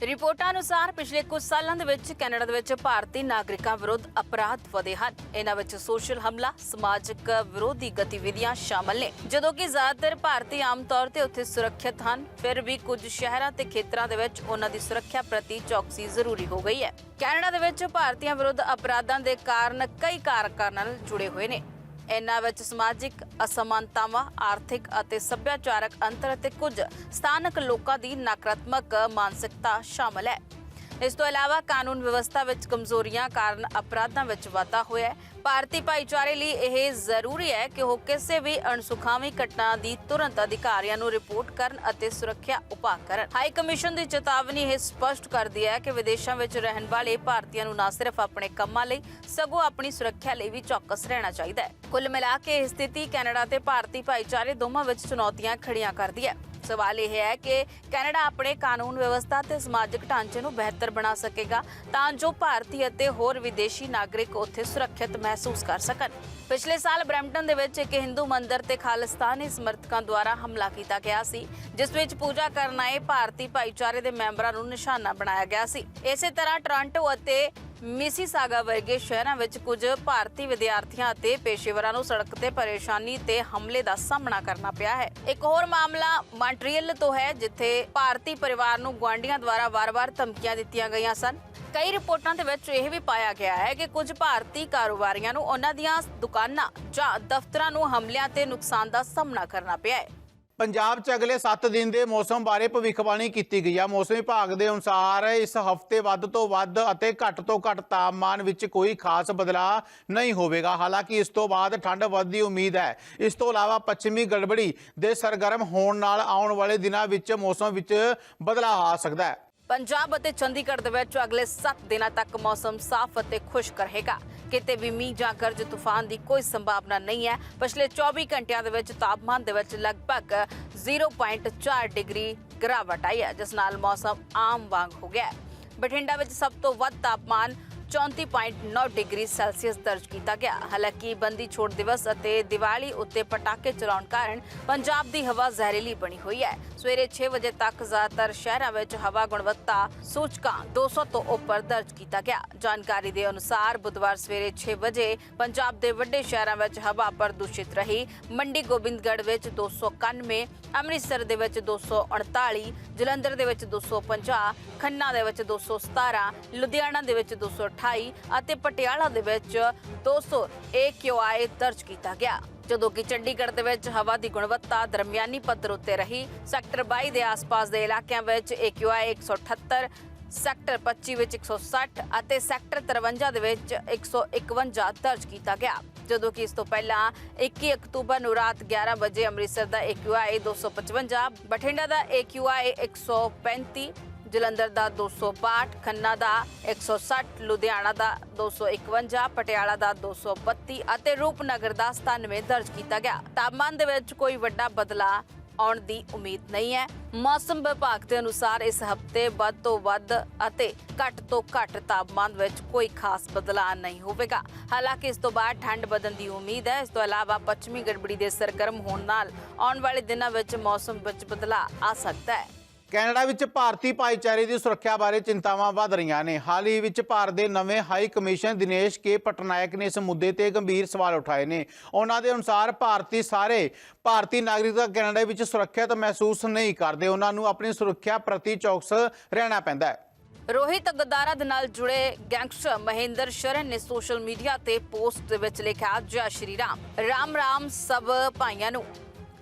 ਰਿਪੋਰਟਾਂ ਅਨੁਸਾਰ ਪਿਛਲੇ ਕੁਝ ਸਾਲਾਂ ਦੇ ਵਿੱਚ ਕੈਨੇਡਾ ਦੇ ਵਿੱਚ ਭਾਰਤੀ ਨਾਗਰਿਕਾਂ ਵਿਰੁੱਧ ਅਪਰਾਧ ਵਧੇ ਹਨ। ਇਹਨਾਂ ਵਿੱਚ ਸੋਸ਼ਲ ਹਮਲਾ, ਸਮਾਜਿਕ ਵਿਰੋਧੀ ਗਤੀਵਿਧੀਆਂ ਸ਼ਾਮਲ ਨੇ। ਜਦੋਂ ਕਿ ਜ਼ਿਆਦਾਤਰ ਭਾਰਤੀ ਆਮ ਤੌਰ ਤੇ ਉੱਥੇ ਸੁਰੱਖਿਅਤ ਹਨ, ਫਿਰ ਵੀ ਕੁਝ ਸ਼ਹਿਰਾਂ ਤੇ ਖੇਤਰਾਂ ਦੇ ਵਿੱਚ ਉਹਨਾਂ ਦੀ ਸੁਰੱਖਿਆ ਪ੍ਰਤੀ ਚੌਕਸੀ ਜ਼ਰੂਰੀ ਹੋ ਗਈ ਹੈ। ਕੈਨੇਡਾ ਦੇ ਵਿੱਚ ਭਾਰਤੀਆਂ ਵਿਰੁੱਧ ਅਪਰਾਧਾਂ ਦੇ ਕਾਰਨ ਕਈ ਕਾਰਕਾਂ ਨਾਲ ਜੁੜੇ ਹੋਏ ਨੇ। ਇਹਨਾਂ ਵਿੱਚ ਸਮਾਜਿਕ ਅਸਮਾਨਤਾਵਾਂ, ਆਰਥਿਕ ਅਤੇ ਸੱਭਿਆਚਾਰਕ ਅੰਤਰ ਅਤੇ ਕੁਝ ਸਥਾਨਕ ਲੋਕਾਂ ਦੀ ਨਕਾਰਾਤਮਕ ਮਾਨਸਿਕਤਾ ਸ਼ਾਮਲ ਹੈ। ਇਸ ਤੋਂ ਇਲਾਵਾ ਕਾਨੂੰਨ ਵਿਵਸਥਾ ਵਿੱਚ ਕਮਜ਼ੋਰੀਆਂ ਕਾਰਨ ਅਪਰਾਧਾਂ ਵਿੱਚ ਵਾਧਾ ਹੋਇਆ ਹੈ। ਭਾਰਤੀ ਭਾਈਚਾਰੇ ਲਈ ਇਹ ਜ਼ਰੂਰੀ ਹੈ ਕਿ ਉਹ ਕਿਸੇ ਵੀ ਅਣਸੁਖਾਵੀ ਘਟਨਾ ਦੀ ਤੁਰੰਤ ਅਧਿਕਾਰੀਆਂ ਨੂੰ ਰਿਪੋਰਟ ਕਰਨ ਅਤੇ ਸੁਰੱਖਿਆ ਉਪਾਅ ਕਰਨ। ਹਾਈ ਕਮਿਸ਼ਨ ਦੀ ਚੇਤਾਵਨੀ ਇਹ ਸਪਸ਼ਟ ਕਰਦੀ ਹੈ ਕਿ ਵਿਦੇਸ਼ਾਂ ਵਿੱਚ ਰਹਿਣ ਵਾਲੇ ਭਾਰਤੀਆਂ ਨੂੰ ਨਾ ਸਿਰਫ ਆਪਣੇ ਕੰਮਾਂ ਲਈ, ਸਗੋਂ ਆਪਣੀ ਸੁਰੱਖਿਆ ਲਈ ਵੀ ਚੌਕਸ ਰਹਿਣਾ ਚਾਹੀਦਾ ਹੈ। ਕੁੱਲ ਮਿਲਾ ਕੇ ਇਹ ਸਥਿਤੀ ਕੈਨੇਡਾ ਤੇ ਭਾਰਤੀ ਭਾਈਚਾਰੇ ਦੋਵਾਂ ਵਿੱਚ ਚੁਣੌਤੀਆਂ ਖੜੀਆਂ ਕਰਦੀ ਹੈ। ਸਵਾਲ ਇਹ ਹੈ ਕਿ ਕੈਨੇਡਾ ਆਪਣੇ ਕਾਨੂੰਨ ਵਿਵਸਥਾ ਤੇ ਸਮਾਜਿਕ ਢਾਂਚੇ ਨੂੰ ਬਿਹਤਰ ਬਣਾ ਸਕੇਗਾ ਤਾਂ ਜੋ ਭਾਰਤੀ ਅਤੇ ਹੋਰ ਵਿਦੇਸ਼ੀ ਨਾਗਰਿਕ ਉੱਥੇ ਸੁਰੱਖਿਅਤ ਮਹਿਸੂਸ ਕਰ ਸਕਣ। ਪਿਛਲੇ ਸਾਲ ਬਰੈਂਪਟਨ ਦੇ ਵਿੱਚ ਇੱਕ ਹਿੰਦੂ ਮੰਦਿਰ ਤੇ ਖਾਲਿਸਤਾਨੀ ਸਮਰਥਕਾਂ ਦੁਆਰਾ ਹਮਲਾ ਕੀਤਾ ਗਿਆ ਸੀ, ਜਿਸ ਵਿੱਚ ਪੂਜਾ ਕਰਨ ਆਏ ਭਾਰਤੀ ਭਾਈਚਾਰੇ ਦੇ ਮੈਂਬਰਾਂ ਨੂੰ ਨਿਸ਼ਾਨਾ ਬਣਾਇਆ ਗਿਆ ਸੀ। ਇਸੇ ਤਰ੍ਹਾਂ ਟੋਰਾਂਟੋ ਅਤੇ ਮਿਸੀਸਾਗਾ ਵਰਗੇ ਸ਼ਹਿਰਾਂ ਵਿੱਚ ਕੁਝ ਭਾਰਤੀ ਵਿਦਿਆਰਥੀਆਂ ਅਤੇ ਪੇਸ਼ੇਵਰਾਂ ਨੂੰ ਸੜਕ ਤੇ ਪਰੇਸ਼ਾਨੀ ਤੇ ਹਮਲੇ ਦਾ ਸਾਹਮਣਾ ਕਰਨਾ ਪਿਆ ਹੈ। ਇੱਕ ਹੋਰ ਮਾਮਲਾ ਮਾਂਟਰੀਅਲ ਤੋਂ ਹੈ, ਜਿੱਥੇ ਭਾਰਤੀ ਪਰਿਵਾਰ ਨੂੰ ਗੁਆਂਢੀਆਂ ਦੁਆਰਾ ਵਾਰ-ਵਾਰ ਧਮਕੀਆਂ ਦਿੱਤੀਆਂ ਗਈਆਂ ਸਨ। ਕਈ ਰਿਪੋਰਟਾਂ ਦੇ ਵਿੱਚ ਇਹ ਵੀ ਪਾਇਆ ਗਿਆ ਹੈ ਕਿ ਕੁਝ ਭਾਰਤੀ ਕਾਰੋਬਾਰੀਆਂ ਨੂੰ ਉਹਨਾਂ ਦੀਆਂ ਦੁਕਾਨਾਂ ਜਾਂ ਦਫ਼ਤਰਾਂ ਨੂੰ ਹਮਲਿਆਂ ਤੇ ਨੁਕਸਾਨ ਦਾ ਸਾਹਮਣਾ ਕਰਨਾ ਪਿਆ ਹੈ। ਪੰਜਾਬ 'ਚ ਅਗਲੇ 7 ਦਿਨ ਦੇ ਮੌਸਮ ਬਾਰੇ ਭਵਿੱਖਬਾਣੀ ਕੀਤੀ ਗਈ ਆ। ਮੌਸਮ ਵਿਭਾਗ ਦੇ ਅਨੁਸਾਰ ਇਸ ਹਫ਼ਤੇ ਵੱਧ ਤੋਂ ਵੱਧ ਅਤੇ ਘੱਟ ਤੋਂ ਘੱਟ ਤਾਪਮਾਨ ਵਿੱਚ ਕੋਈ ਖਾਸ ਬਦਲਾਅ ਨਹੀਂ ਹੋਵੇਗਾ। ਹਾਲਾਂਕਿ ਇਸ ਤੋਂ ਬਾਅਦ ਠੰਡ ਵਧਣ ਦੀ ਉਮੀਦ ਹੈ। ਇਸ ਤੋਂ ਇਲਾਵਾ ਪੱਛਮੀ ਗੜਬੜੀ ਦੇ ਸਰਗਰਮ ਹੋਣ ਨਾਲ ਆਉਣ ਵਾਲੇ ਦਿਨਾਂ ਵਿੱਚ ਮੌਸਮ ਵਿੱਚ ਬਦਲਾਅ ਆ ਸਕਦਾ ਹੈ। ਪੰਜਾਬ ਅਤੇ ਚੰਡੀਗੜ੍ਹ ਦੇ ਵਿੱਚ ਅਗਲੇ 7 ਦਿਨਾਂ ਤੱਕ ਮੌਸਮ ਸਾਫ਼ ਅਤੇ ਖੁਸ਼ਕ ਰਹੇਗਾ। ਕਿਤੇ ਵੀ ਮੀਂਹ ਜਾਂ ਗਰਜ ਤੂਫਾਨ ਦੀ ਕੋਈ ਸੰਭਾਵਨਾ ਨਹੀਂ ਹੈ। ਪਿਛਲੇ 24 ਘੰਟਿਆਂ ਦੇ ਵਿੱਚ ਤਾਪਮਾਨ ਦੇ ਵਿੱਚ ਲਗਭਗ 0.4 ਡਿਗਰੀ ਗਿਰਾਵਟ ਆਈ ਹੈ, ਜਿਸ ਨਾਲ ਮੌਸਮ ਆਮ ਵਾਂਗ ਹੋ ਗਿਆ ਬਠਿੰਡਾ ਵਿੱਚ ਸਭ ਤੋਂ ਵੱਧ ਤਾਪਮਾਨ 34.9 ਡਿਗਰੀ ਸੈਲਸੀਅਸ ਦਰਜ ਕੀਤਾ ਗਿਆ। ਹਾਲਾਂਕਿ ਬੰਦੀ ਛੋੜ ਦਿਵਸ ਅਤੇ ਦੀਵਾਲੀ ਉੱਤੇ ਪਟਾਕੇ ਚਲਾਉਣ ਕਾਰਨ ਪੰਜਾਬ ਦੀ ਹਵਾ ਜ਼ਹਿਰੀਲੀ ਬਣੀ ਹੋਈ ਹੈ। ਸਵੇਰੇ 6 ਵਜੇ ਤੱਕ ਜ਼ਿਆਦਾਤਰ ਸ਼ਹਿਰਾਂ ਵਿੱਚ ਹਵਾ ਗੁਣਵੱਤਾ ਸੂਚਕਾਂਕ 200 ਤੋਂ ਉੱਪਰ ਦਰਜ ਕੀਤਾ ਗਿਆ। ਜਾਣਕਾਰੀ ਦੇ ਅਨੁਸਾਰ ਬੁੱਧਵਾਰ ਸਵੇਰੇ 6 ਵਜੇ ਪੰਜਾਬ ਦੇ ਵੱਡੇ ਸ਼ਹਿਰਾਂ ਵਿੱਚ ਹਵਾ ਪ੍ਰਦੂਸ਼ਿਤ ਰਹੀ। ਮੰਡੀ ਗੋਬਿੰਦਗੜ੍ਹ ਵਿੱਚ 291 ਅੰਮ੍ਰਿਤਸਰ ਦੇ ਵਿੱਚ 248 ਜਲੰਧਰ ਦੇ ਵਿੱਚ 250 ਖੰਨਾ ਦੇ ਵਿੱਚ 217 ਲੁਧਿਆਣਾ ਦੇ ਵਿੱਚ 228 ਅਤੇ ਪਟਿਆਲਾ ਦੇ ਵਿੱਚ 200 AQI ਦਰਜ ਕੀਤਾ ਗਿਆ। ਜਦੋਂ ਕਿ ਚੰਡੀਗੜ੍ਹ ਦੇ ਵਿੱਚ ਹਵਾ ਦੀ ਗੁਣਵੱਤਾ ਦਰਮਿਆਨੀ ਪੱਧਰ ਉੱਤੇ ਰਹੀ, ਸੈਕਟਰ 22 ਦੇ ਆਸ-ਪਾਸ ਦੇ ਇਲਾਕਿਆਂ ਵਿੱਚ AQI 178 ਸੈਕਟਰ 25 ਵਿੱਚ 160 ਅਤੇ ਸੈਕਟਰ 53 ਦੇ ਵਿੱਚ 151 ਦਰਜ ਕੀਤਾ ਗਿਆ। ਜਦੋਂ ਕਿ ਇਸ ਤੋਂ ਪਹਿਲਾਂ 21 ਅਕਤੂਬਰ ਨੂੰ ਰਾਤ 11 ਵਜੇ ਅੰਮ੍ਰਿਤਸਰ ਦਾ AQI 255 ਬਠਿੰਡਾ ਦਾ AQI 135 ਜਲੰਧਰ ਦਾ 262 ਖੰਨਾ ਦਾ 160 ਲੁਧਿਆਣਾ ਦਾ 251 ਪਟਿਆਲਾ ਦਾ 232 ਅਤੇ ਰੂਪਨਗਰ ਦਾ 97 ਦਰਜ ਕੀਤਾ ਗਿਆ। ਤਾਪਮਾਨ ਦੇ ਵਿੱਚ ਕੋਈ ਵੱਡਾ ਬਦਲਾਅ ਆਉਣ ਦੀ ਉਮੀਦ ਨਹੀਂ ਹੈ। ਮੌਸਮ ਵਿਭਾਗ ਦੇ ਅਨੁਸਾਰ ਇਸ ਹਫ਼ਤੇ ਵੱਧ ਤੋਂ ਵੱਧ ਅਤੇ ਘੱਟ ਤੋਂ ਘੱਟ ਤਾਪਮਾਨ ਵਿੱਚ ਕੋਈ ਖਾਸ ਬਦਲਾਅ ਨਹੀਂ ਹੋਵੇਗਾ। ਹਾਲਾਂਕਿ ਇਸ ਤੋਂ ਬਾਅਦ ਠੰਡ ਵਧਣ ਦੀ ਉਮੀਦ ਹੈ। ਇਸ ਤੋਂ ਇਲਾਵਾ ਪੱਛਮੀ ਗੜਬੜੀ ਦੇ ਸਰਗਰਮ ਹੋਣ ਨਾਲ ਆਉਣ ਵਾਲੇ ਦਿਨਾਂ ਵਿੱਚ ਮੌਸਮ ਵਿੱਚ ਬਦਲਾਅ ਆ ਸਕਦਾ ਹੈ। ਕੈਨੇਡਾ ਵਿੱਚ ਭਾਰਤੀ ਭਾਈਚਾਰੇ ਦੀ ਸੁਰੱਖਿਆ ਬਾਰੇ ਚਿੰਤਾਵਾਂ ਵਧ ਰਹੀਆਂ ਨੇ। ਹਾਲ ਹੀ ਵਿੱਚ ਭਾਰਤ ਦੇ ਨਵੇਂ high commission Dinesh K Patnaik ਨੇ ਇਸ ਮੁੱਦੇ ਤੇ ਗੰਭੀਰ ਸਵਾਲ ਉਠਾਏ ਨੇ। ਉਹਨਾਂ ਦੇ ਅਨੁਸਾਰ ਭਾਰਤੀ ਸਾਰੇ ਭਾਰਤੀ ਨਾਗਰਿਕ ਕੈਨੇਡਾ ਵਿੱਚ ਸੁਰੱਖਿਅਤ ਮਹਿਸੂਸ ਨਹੀਂ ਕਰਦੇ। ਉਹਨਾਂ ਨੂੰ ਆਪਣੀ ਸੁਰੱਖਿਆ ਪ੍ਰਤੀ ਚੌਕਸ ਰਹਿਣਾ ਪੈਂਦਾ ਹੈ। ਰੋਹਿਤ ਗਦਾਰਾ ਦੇ ਨਾਲ ਜੁੜੇ ਗੈਂਗਸਟਰ ਮਹਿੰਦਰ ਸ਼ਰਨ ਨੇ ਸੋਸ਼ਲ ਮੀਡੀਆ ਤੇ ਪੋਸਟ ਦੇ ਵਿੱਚ ਲਿਖਿਆ, ਜੈ ਸ਼੍ਰੀ ਰਾਮ। ਰਾਮ ਰਾਮ ਸਭ ਭਾਈਆਂ ਨੂੰ।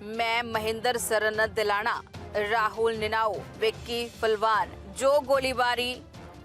ਮੈਂ ਮਹਿੰਦਰ ਸਰਨ ਦਿਲਾਣਾ। ਰਾਹੁਲ ਨਿਨਾਓ, ਵਿੱਕੀ ਫਲਵਾਨ, ਜੋ ਗੋਲੀਬਾਰੀ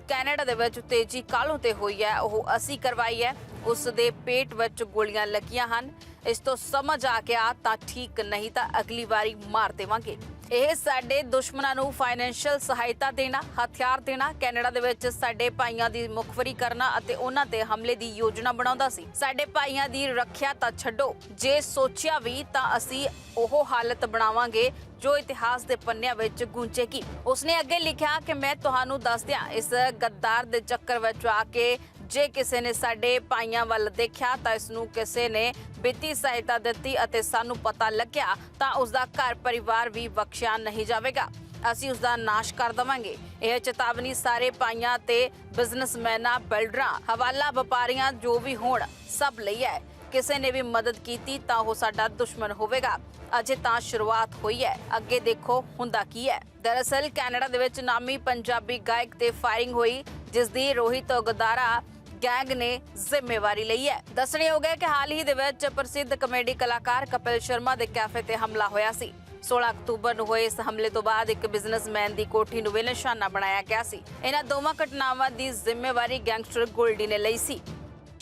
ਕੈਨੇਡਾ ਦੇ ਵਿੱਚ ਤੇਜ਼ੀ ਕਾਲੋਂ ਤੇ ਹੋਈ ਹੈ, ਉਹ ਅਸੀਂ ਕਰਵਾਈ ਹੈ। ਉਸ ਦੇ ਪੇਟ ਵਿੱਚ ਗੋਲੀਆਂ ਲੱਗੀਆਂ ਹਨ। ਇਸ ਤੋਂ ਸਮਝ ਆ ਗਿਆ ਤਾਂ ਠੀਕ ਨਹੀਂ ਤਾਂ ਅਗਲੀ ਵਾਰੀ ਮਾਰ ਦੇਵਾਂਗੇ। ਇਹ ਸਾਡੇ ਦੁਸ਼ਮਣਾਂ ਨੂੰ ਫਾਈਨੈਂਸ਼ੀਅਲ ਸਹਾਇਤਾ ਦੇਣਾ, ਹਥਿਆਰ ਦੇਣਾ, ਕੈਨੇਡਾ ਦੇ ਵਿੱਚ ਸਾਡੇ ਭਾਈਆਂ ਦੀ ਮੁਖਬਰੀ ਕਰਨਾ ਅਤੇ ਉਹਨਾਂ ਤੇ ਹਮਲੇ ਦੀ ਯੋਜਨਾ ਬਣਾਉਂਦਾ ਸੀ। ਸਾਡੇ ਭਾਈਆਂ ਦੀ ਰੱਖਿਆ ਤਾਂ ਛੱਡੋ, ਜੇ ਸੋਚਿਆ ਵੀ ਤਾਂ ਅਸੀਂ ਉਹ ਹਾਲਤ ਬਣਾਵਾਂਗੇ ਜੋ ਇਤਿਹਾਸ ਦੇ ਪੰਨਿਆਂ ਵਿੱਚ ਗੂੰਜੇਗੀ। ਉਸਨੇ ਅੱਗੇ ਲਿਖਿਆ ਕਿ ਮੈਂ ਤੁਹਾਨੂੰ ਦੱਸ ਦਿਆਂ ਇਸ ਗੱਦਾਰ ਦੇ ਚੱਕਰ ਵਿੱਚ ਆ ਕੇ ਜੇ ਕਿਸੇ ਨੇ ਸਾਡੇ ਭਾਈਆਂ ਵੱਲ ਦੇਖਿਆ ਤਾਂ ਇਸ ਨੂੰ ਕਿਸੇ ਨੇ ਵਿੱਤੀ ਸਹਾਇਤਾ ਦਿੱਤੀ ਅਤੇ ਸਾਨੂੰ ਪਤਾ ਲੱਗਿਆ ਤਾਂ ਉਸ ਦਾ ਘਰ ਪਰਿਵਾਰ ਵੀ ਬਖਸ਼ਿਆ ਨਹੀਂ ਜਾਵੇਗਾ। ਅਸੀਂ ਉਸ ਦਾ ਨਾਸ਼ ਕਰ ਦਵਾਂਗੇ। ਇਹ ਚੇਤਾਵਨੀ ਸਾਰੇ ਭਾਈਆਂ ਤੇ ਬਿਜ਼ਨਸਮੈਨਾਂ, ਬਿਲਡਰਾਂ, ਹਵਾਲਾ ਵਪਾਰੀਆਂ ਜੋ ਵੀ ਹੋਣ, ਸਭ ਲਈ ਹੈ। ਕਿਸੇ ਨੇ ਵੀ ਮਦਦ ਕੀਤੀ ਤਾਂ ਉਹ ਸਾਡਾ ਦੁਸ਼ਮਣ ਹੋਵੇਗਾ। ਅਜੇ ਤਾਂ ਸ਼ੁਰੂਆਤ ਹੋਈ ਹੈ। ਅੱਗੇ ਦੇਖੋ ਹੁੰਦਾ ਕੀ ਹੈ। ਦਰਅਸਲ ਕੈਨੇਡਾ ਦੇ ਵਿੱਚ ਨਾਮੀ ਪੰਜਾਬੀ ਗਾਇਕ ਤੇ ਫਾਇਰਿੰਗ ਹੋਈ, ਜਿਸ ਦੀ ਰੋਹਿਤ ਗਦਾਰਾ ਗੈਂਗ ਨੇ ਜ਼ਿੰਮੇਵਾਰੀ ਲਈ ਹੈ। ਦੱਸਣਯੋਗ ਹੈ ਕਿ ਹਾਲ ਹੀ ਦੇ ਵਿੱਚ ਪ੍ਰਸਿੱਧ ਕਮੇਡੀ ਕਲਾਕਾਰ ਕਪਿਲ ਸ਼ਰਮਾ ਦੇ ਕੈਫੇ ਤੇ ਹਮਲਾ ਹੋਇਆ ਸੀ। 16 ਅਕਤੂਬਰ ਨੂੰ ਹੋਏ ਇਸ ਹਮਲੇ ਤੋਂ ਬਾਅਦ ਇੱਕ ਬਿਜ਼ਨਸਮੈਨ ਦੀ ਕੋਠੀ ਨੂੰ ਵੀ ਨਿਸ਼ਾਨਾ ਬਣਾਇਆ ਗਿਆ ਸੀ। ਇਹਨਾਂ ਦੋਵਾਂ ਘਟਨਾਵਾਂ ਦੀ ਜ਼ਿੰਮੇਵਾਰੀ ਗੈਂਗਸਟਰ ਗੋਲਡੀ ਨੇ ਲਈ ਸੀ।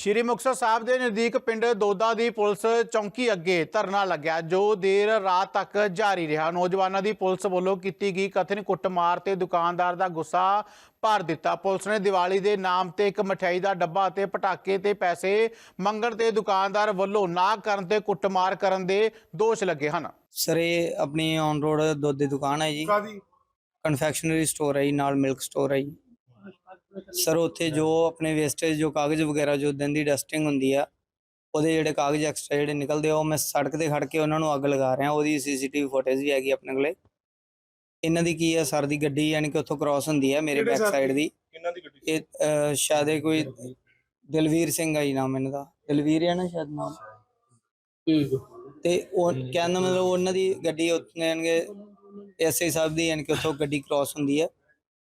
ਸ਼੍ਰੀ ਮੁਕਤਸਰ ਸਾਹਿਬ ਦੇ ਨਜ਼ਦੀਕ ਪਿੰਡ ਦੋਦਾ ਦੀ ਪੁਲਿਸ ਚੌਂਕੀ ਅੱਗੇ ਧਰਨਾ ਲੱਗਿਆ ਜੋ ਦੇਰ ਰਾਤ ਤੱਕ ਜਾਰੀ ਰਿਹਾ। ਨੌਜਵਾਨਾਂ ਦੀ ਪੁਲਿਸ ਵੱਲੋਂ ਕੀਤੀ ਗਈ ਕਥਨ ਕੁੱਟਮਾਰ ਤੇ ਦੁਕਾਨਦਾਰ ਦਾ ਗੁੱਸਾ ਭਰ ਦਿੱਤਾ। ਪੁਲਿਸ ਨੇ ਦੀਵਾਲੀ ਦੇ ਨਾਮ ਤੇ ਇੱਕ ਮਠਿਆਈ ਦਾ ਡੱਬਾ ਤੇ ਪਟਾਕੇ ਤੇ ਪੈਸੇ ਮੰਗਣ ਤੇ ਦੁਕਾਨਦਾਰ ਵੱਲੋਂ ਨਾ ਕਰਨ ਤੇ ਕੁੱਟਮਾਰ ਕਰਨ ਦੇ ਦੋਸ਼ ਲੱਗੇ ਹਨ। ਸਰ ਇਹ ਆਪਣੀ ਔਨ ਰੋਡ ਦੁੱਧ ਦੀ ਦੁਕਾਨ ਹੈ ਜੀ। ਕਾਦੀ ਕਨਫੈਕਸ਼ਨਰੀ ਸਟੋਰ ਹੈ ਜੀ ਨਾਲ ਮਿਲਕ ਸਟੋਰ ਹੈ ਜੀ। ਸਰ ਉੱਥੇ ਜੋ ਆਪਣੇ ਵੇਸਟੇਜ ਜੋ ਕਾਗਜ਼ ਵਗੈਰਾ ਜੋ ਦਿਨ ਦੀ ਡਸਟਿੰਗ ਹੁੰਦੀ ਆ ਉਹਦੇ ਜਿਹੜੇ ਕਾਗਜ਼ ਐਕਸਟਰਾ ਜਿਹੜੇ ਨਿਕਲਦੇ ਆ ਉਹ ਮੈਂ ਸੜਕ ਤੇ ਖੜ ਕੇ ਉਹਨਾਂ ਨੂੰ ਅੱਗ ਲਗਾ ਰਿਹਾ। ਉਹਦੀ ਸੀਸੀਟੀਵੀ ਫੁਟੇਜ ਵੀ ਹੈਗੀ ਆਪਣੇ ਕੋਲੇ। ਇਹਨਾਂ ਦੀ ਕੀ ਆ ਸਰ ਦੀ ਗੱਡੀ ਯਾਨੀ ਕਿ ਉੱਥੋਂ ਕ੍ਰਾਸ ਹੁੰਦੀ ਹੈ ਮੇਰੇ ਕਿਹੜੇ ਬੈਕ ਸਾਈਡ ਦੀ। ਕਿੰਨਾਂ ਦੀ ਗੱਡੀ? ਇਹ ਅਹ, ਸ਼ਾਇਦ ਇਹ ਕੋਈ ਦਲਵੀਰ ਸਿੰਘ ਆ ਜੀ ਨਾਮ ਇਹਨਾਂ ਦਾ। ਦਲਵੀਰ ਹੈ ਨਾ ਸ਼ਾਇਦ ਨਾਮ? ਤੇ ਉਹ ਕਹਿਣ ਦਾ ਮਤਲਬ ਉਹਨਾਂ ਦੀ ਗੱਡੀ ਉੱਥੇ ਯਾਨੀ ਐਸਆਈ ਸਾਹਿਬ ਦੀ ਯਾਨੀ ਕਿ ਉੱਥੋਂ ਗੱਡੀ ਕ੍ਰਾਸ ਹੁੰਦੀ ਹੈ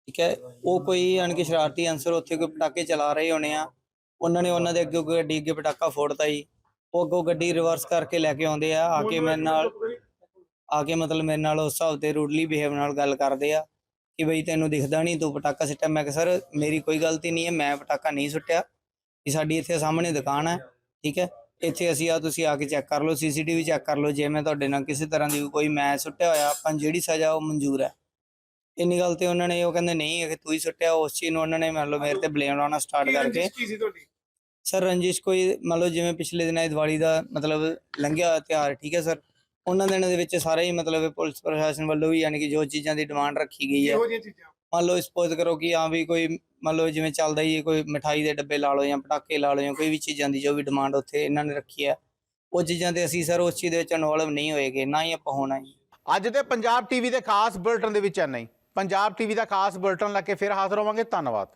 ਠੀਕ ਹੈ? ਉਹ ਕੋਈ ਯਾਨੀ ਕਿ ਸ਼ਰਾਰਤੀ ਅਨਸਰ ਉੱਥੇ ਕੋਈ ਪਟਾਕੇ ਚਲਾ ਰਹੇ ਹੋਣੇ ਆ। ਉਹਨਾਂ ਨੇ ਉਹਨਾਂ ਦੇ ਅੱਗੇ ਗੱਡੀ ਅੱਗੇ ਪਟਾਕਾ ਫੋੜਤਾ ਜੀ ਉਹ ਅੱਗੋਂ ਗੱਡੀ ਰਿਵਰਸ ਕਰਕੇ ਲੈ ਕੇ ਆਉਂਦੇ ਆ ਆ ਕੇ ਮੇਰੇ ਨਾਲ, ਆ ਕੇ ਮਤਲਬ ਮੇਰੇ ਨਾਲ ਉਸ ਹਿਸਾਬ ਤੇ ਰੂਡਲੀ ਬਿਹੇਵ ਨਾਲ ਗੱਲ ਕਰਦੇ ਆ ਕਿ ਬਈ ਤੈਨੂੰ ਦਿਖਦਾ ਨਹੀਂ ਤੂੰ ਪਟਾਕਾ ਸਿੱਟਿਆ। ਮੈਂ ਕਿਹਾ, ਸਰ, ਮੇਰੀ ਕੋਈ ਗਲਤੀ ਨਹੀਂ ਹੈ, ਮੈਂ ਪਟਾਕਾ ਨਹੀਂ ਸੁੱਟਿਆ। ਕਿ ਸਾਡੀ ਇੱਥੇ ਸਾਹਮਣੇ ਦੁਕਾਨ ਹੈ, ਠੀਕ ਹੈ? ਇੱਥੇ ਅਸੀਂ ਆ, ਤੁਸੀਂ ਆ ਕੇ ਚੈੱਕ ਕਰ ਲਓ ਸੀਸੀਟੀਵੀ ਚੈੱਕ ਕਰ ਲਓ। ਜੇ ਮੈਂ ਤੁਹਾਡੇ ਨਾਲ ਕਿਸੇ ਤਰ੍ਹਾਂ ਦੀ ਕੋਈ ਮੈਂ ਸੁੱਟਿਆ ਹੋਇਆ, ਆਪਾਂ ਜਿਹੜੀ ਸਜ਼ਾ ਉਹ ਮਨਜ਼ੂਰ ਹੈ। ਇੰਨੀ ਗੱਲ ਤੇ ਉਹਨਾਂ ਨੇ ਉਹ ਕਹਿੰਦੇ ਨਹੀਂ ਕਿ ਤੂੰ ਹੀ ਸੁੱਟਿਆ ਉਸ ਚੀਜ਼ ਨੂੰ ਉਹਨਾਂ ਨੇ ਮੰਨ ਲਓ ਮੇਰੇ ਤੇ ਬਲੇਮ ਲਾਉਣਾ ਸਟਾਰਟ ਕਰਕੇ। ਕੀ ਸੀ ਤੁਹਾਡੀ? ਸਰ ਰੰਜਿਸ਼ ਕੋਈ ਮੰਨ ਲਓ ਜਿਵੇਂ ਪਿਛਲੇ ਦਿਨਾਂ ਦੀ ਦੀਵਾਲੀ ਦਾ ਮਤਲਬ ਲੰਘਿਆ ਤਿਉਹਾਰ ਠੀਕ ਹੈ ਸਰ? ਉਹਨਾਂ ਦਿਨਾਂ ਦੇ ਵਿੱਚ ਸਾਰੇ ਹੀ ਮਤਲਬ ਪੁਲਿਸ ਪ੍ਰਸ਼ਾਸਨ ਵੱਲੋਂ ਵੀ ਯਾਨੀ ਕਿ ਜੋ ਚੀਜ਼ਾਂ ਦੀ ਡਿਮਾਂਡ ਰੱਖੀ ਗਈ ਹੈ। ਇਹੋ ਜਿਹੀਆਂ ਚੀਜ਼ਾਂ? ਮੰਨ ਲਓ ਸਪੋਜ਼ ਕਰੋ ਕਿ ਹਾਂ ਵੀ ਕੋਈ ਮੰਨ ਲਓ ਜਿਵੇਂ ਚੱਲਦਾ ਹੀ ਹੈ ਕੋਈ ਮਠਾਈ ਦੇ ਡੱਬੇ ਲਾ ਲਓ ਜਾਂ ਪਟਾਕੇ ਲਾ ਲਓ ਜਾਂ ਕੋਈ ਵੀ ਚੀਜ਼ਾਂ ਦੀ ਜੋ ਵੀ ਡਿਮਾਂਡ ਉੱਥੇ ਇਹਨਾਂ ਨੇ ਰੱਖੀ ਹੈ। ਉਹ ਚੀਜ਼ਾਂ ਤੇ ਅਸੀਂ ਸਰ ਉਸ ਚੀਜ਼ ਦੇ ਵਿੱਚ ਇਨਵੋਲਵ ਨਹੀਂ ਹੋਏਗੇ ਨਾ ਹੀ ਆਪਾਂ ਹੋਣਾ ਜੀ ਅੱਜ ਦੇ ਪੰਜਾਬ ਟੀਵੀ ਦੇ ਖਾਸ ਬੁਲੇਟਿਨ ਦੇ ਵਿੱਚ ਇੰਨਾ ਹੀ। ਪੰਜਾਬ ਟੀਵੀ ਦਾ ਖਾਸ ਬੁਲੇਟਿਨ ਲੈ ਕੇ ਫਿਰ ਹਾਜ਼ਰ ਹੋਵਾਂਗੇ। ਧੰਨਵਾਦ।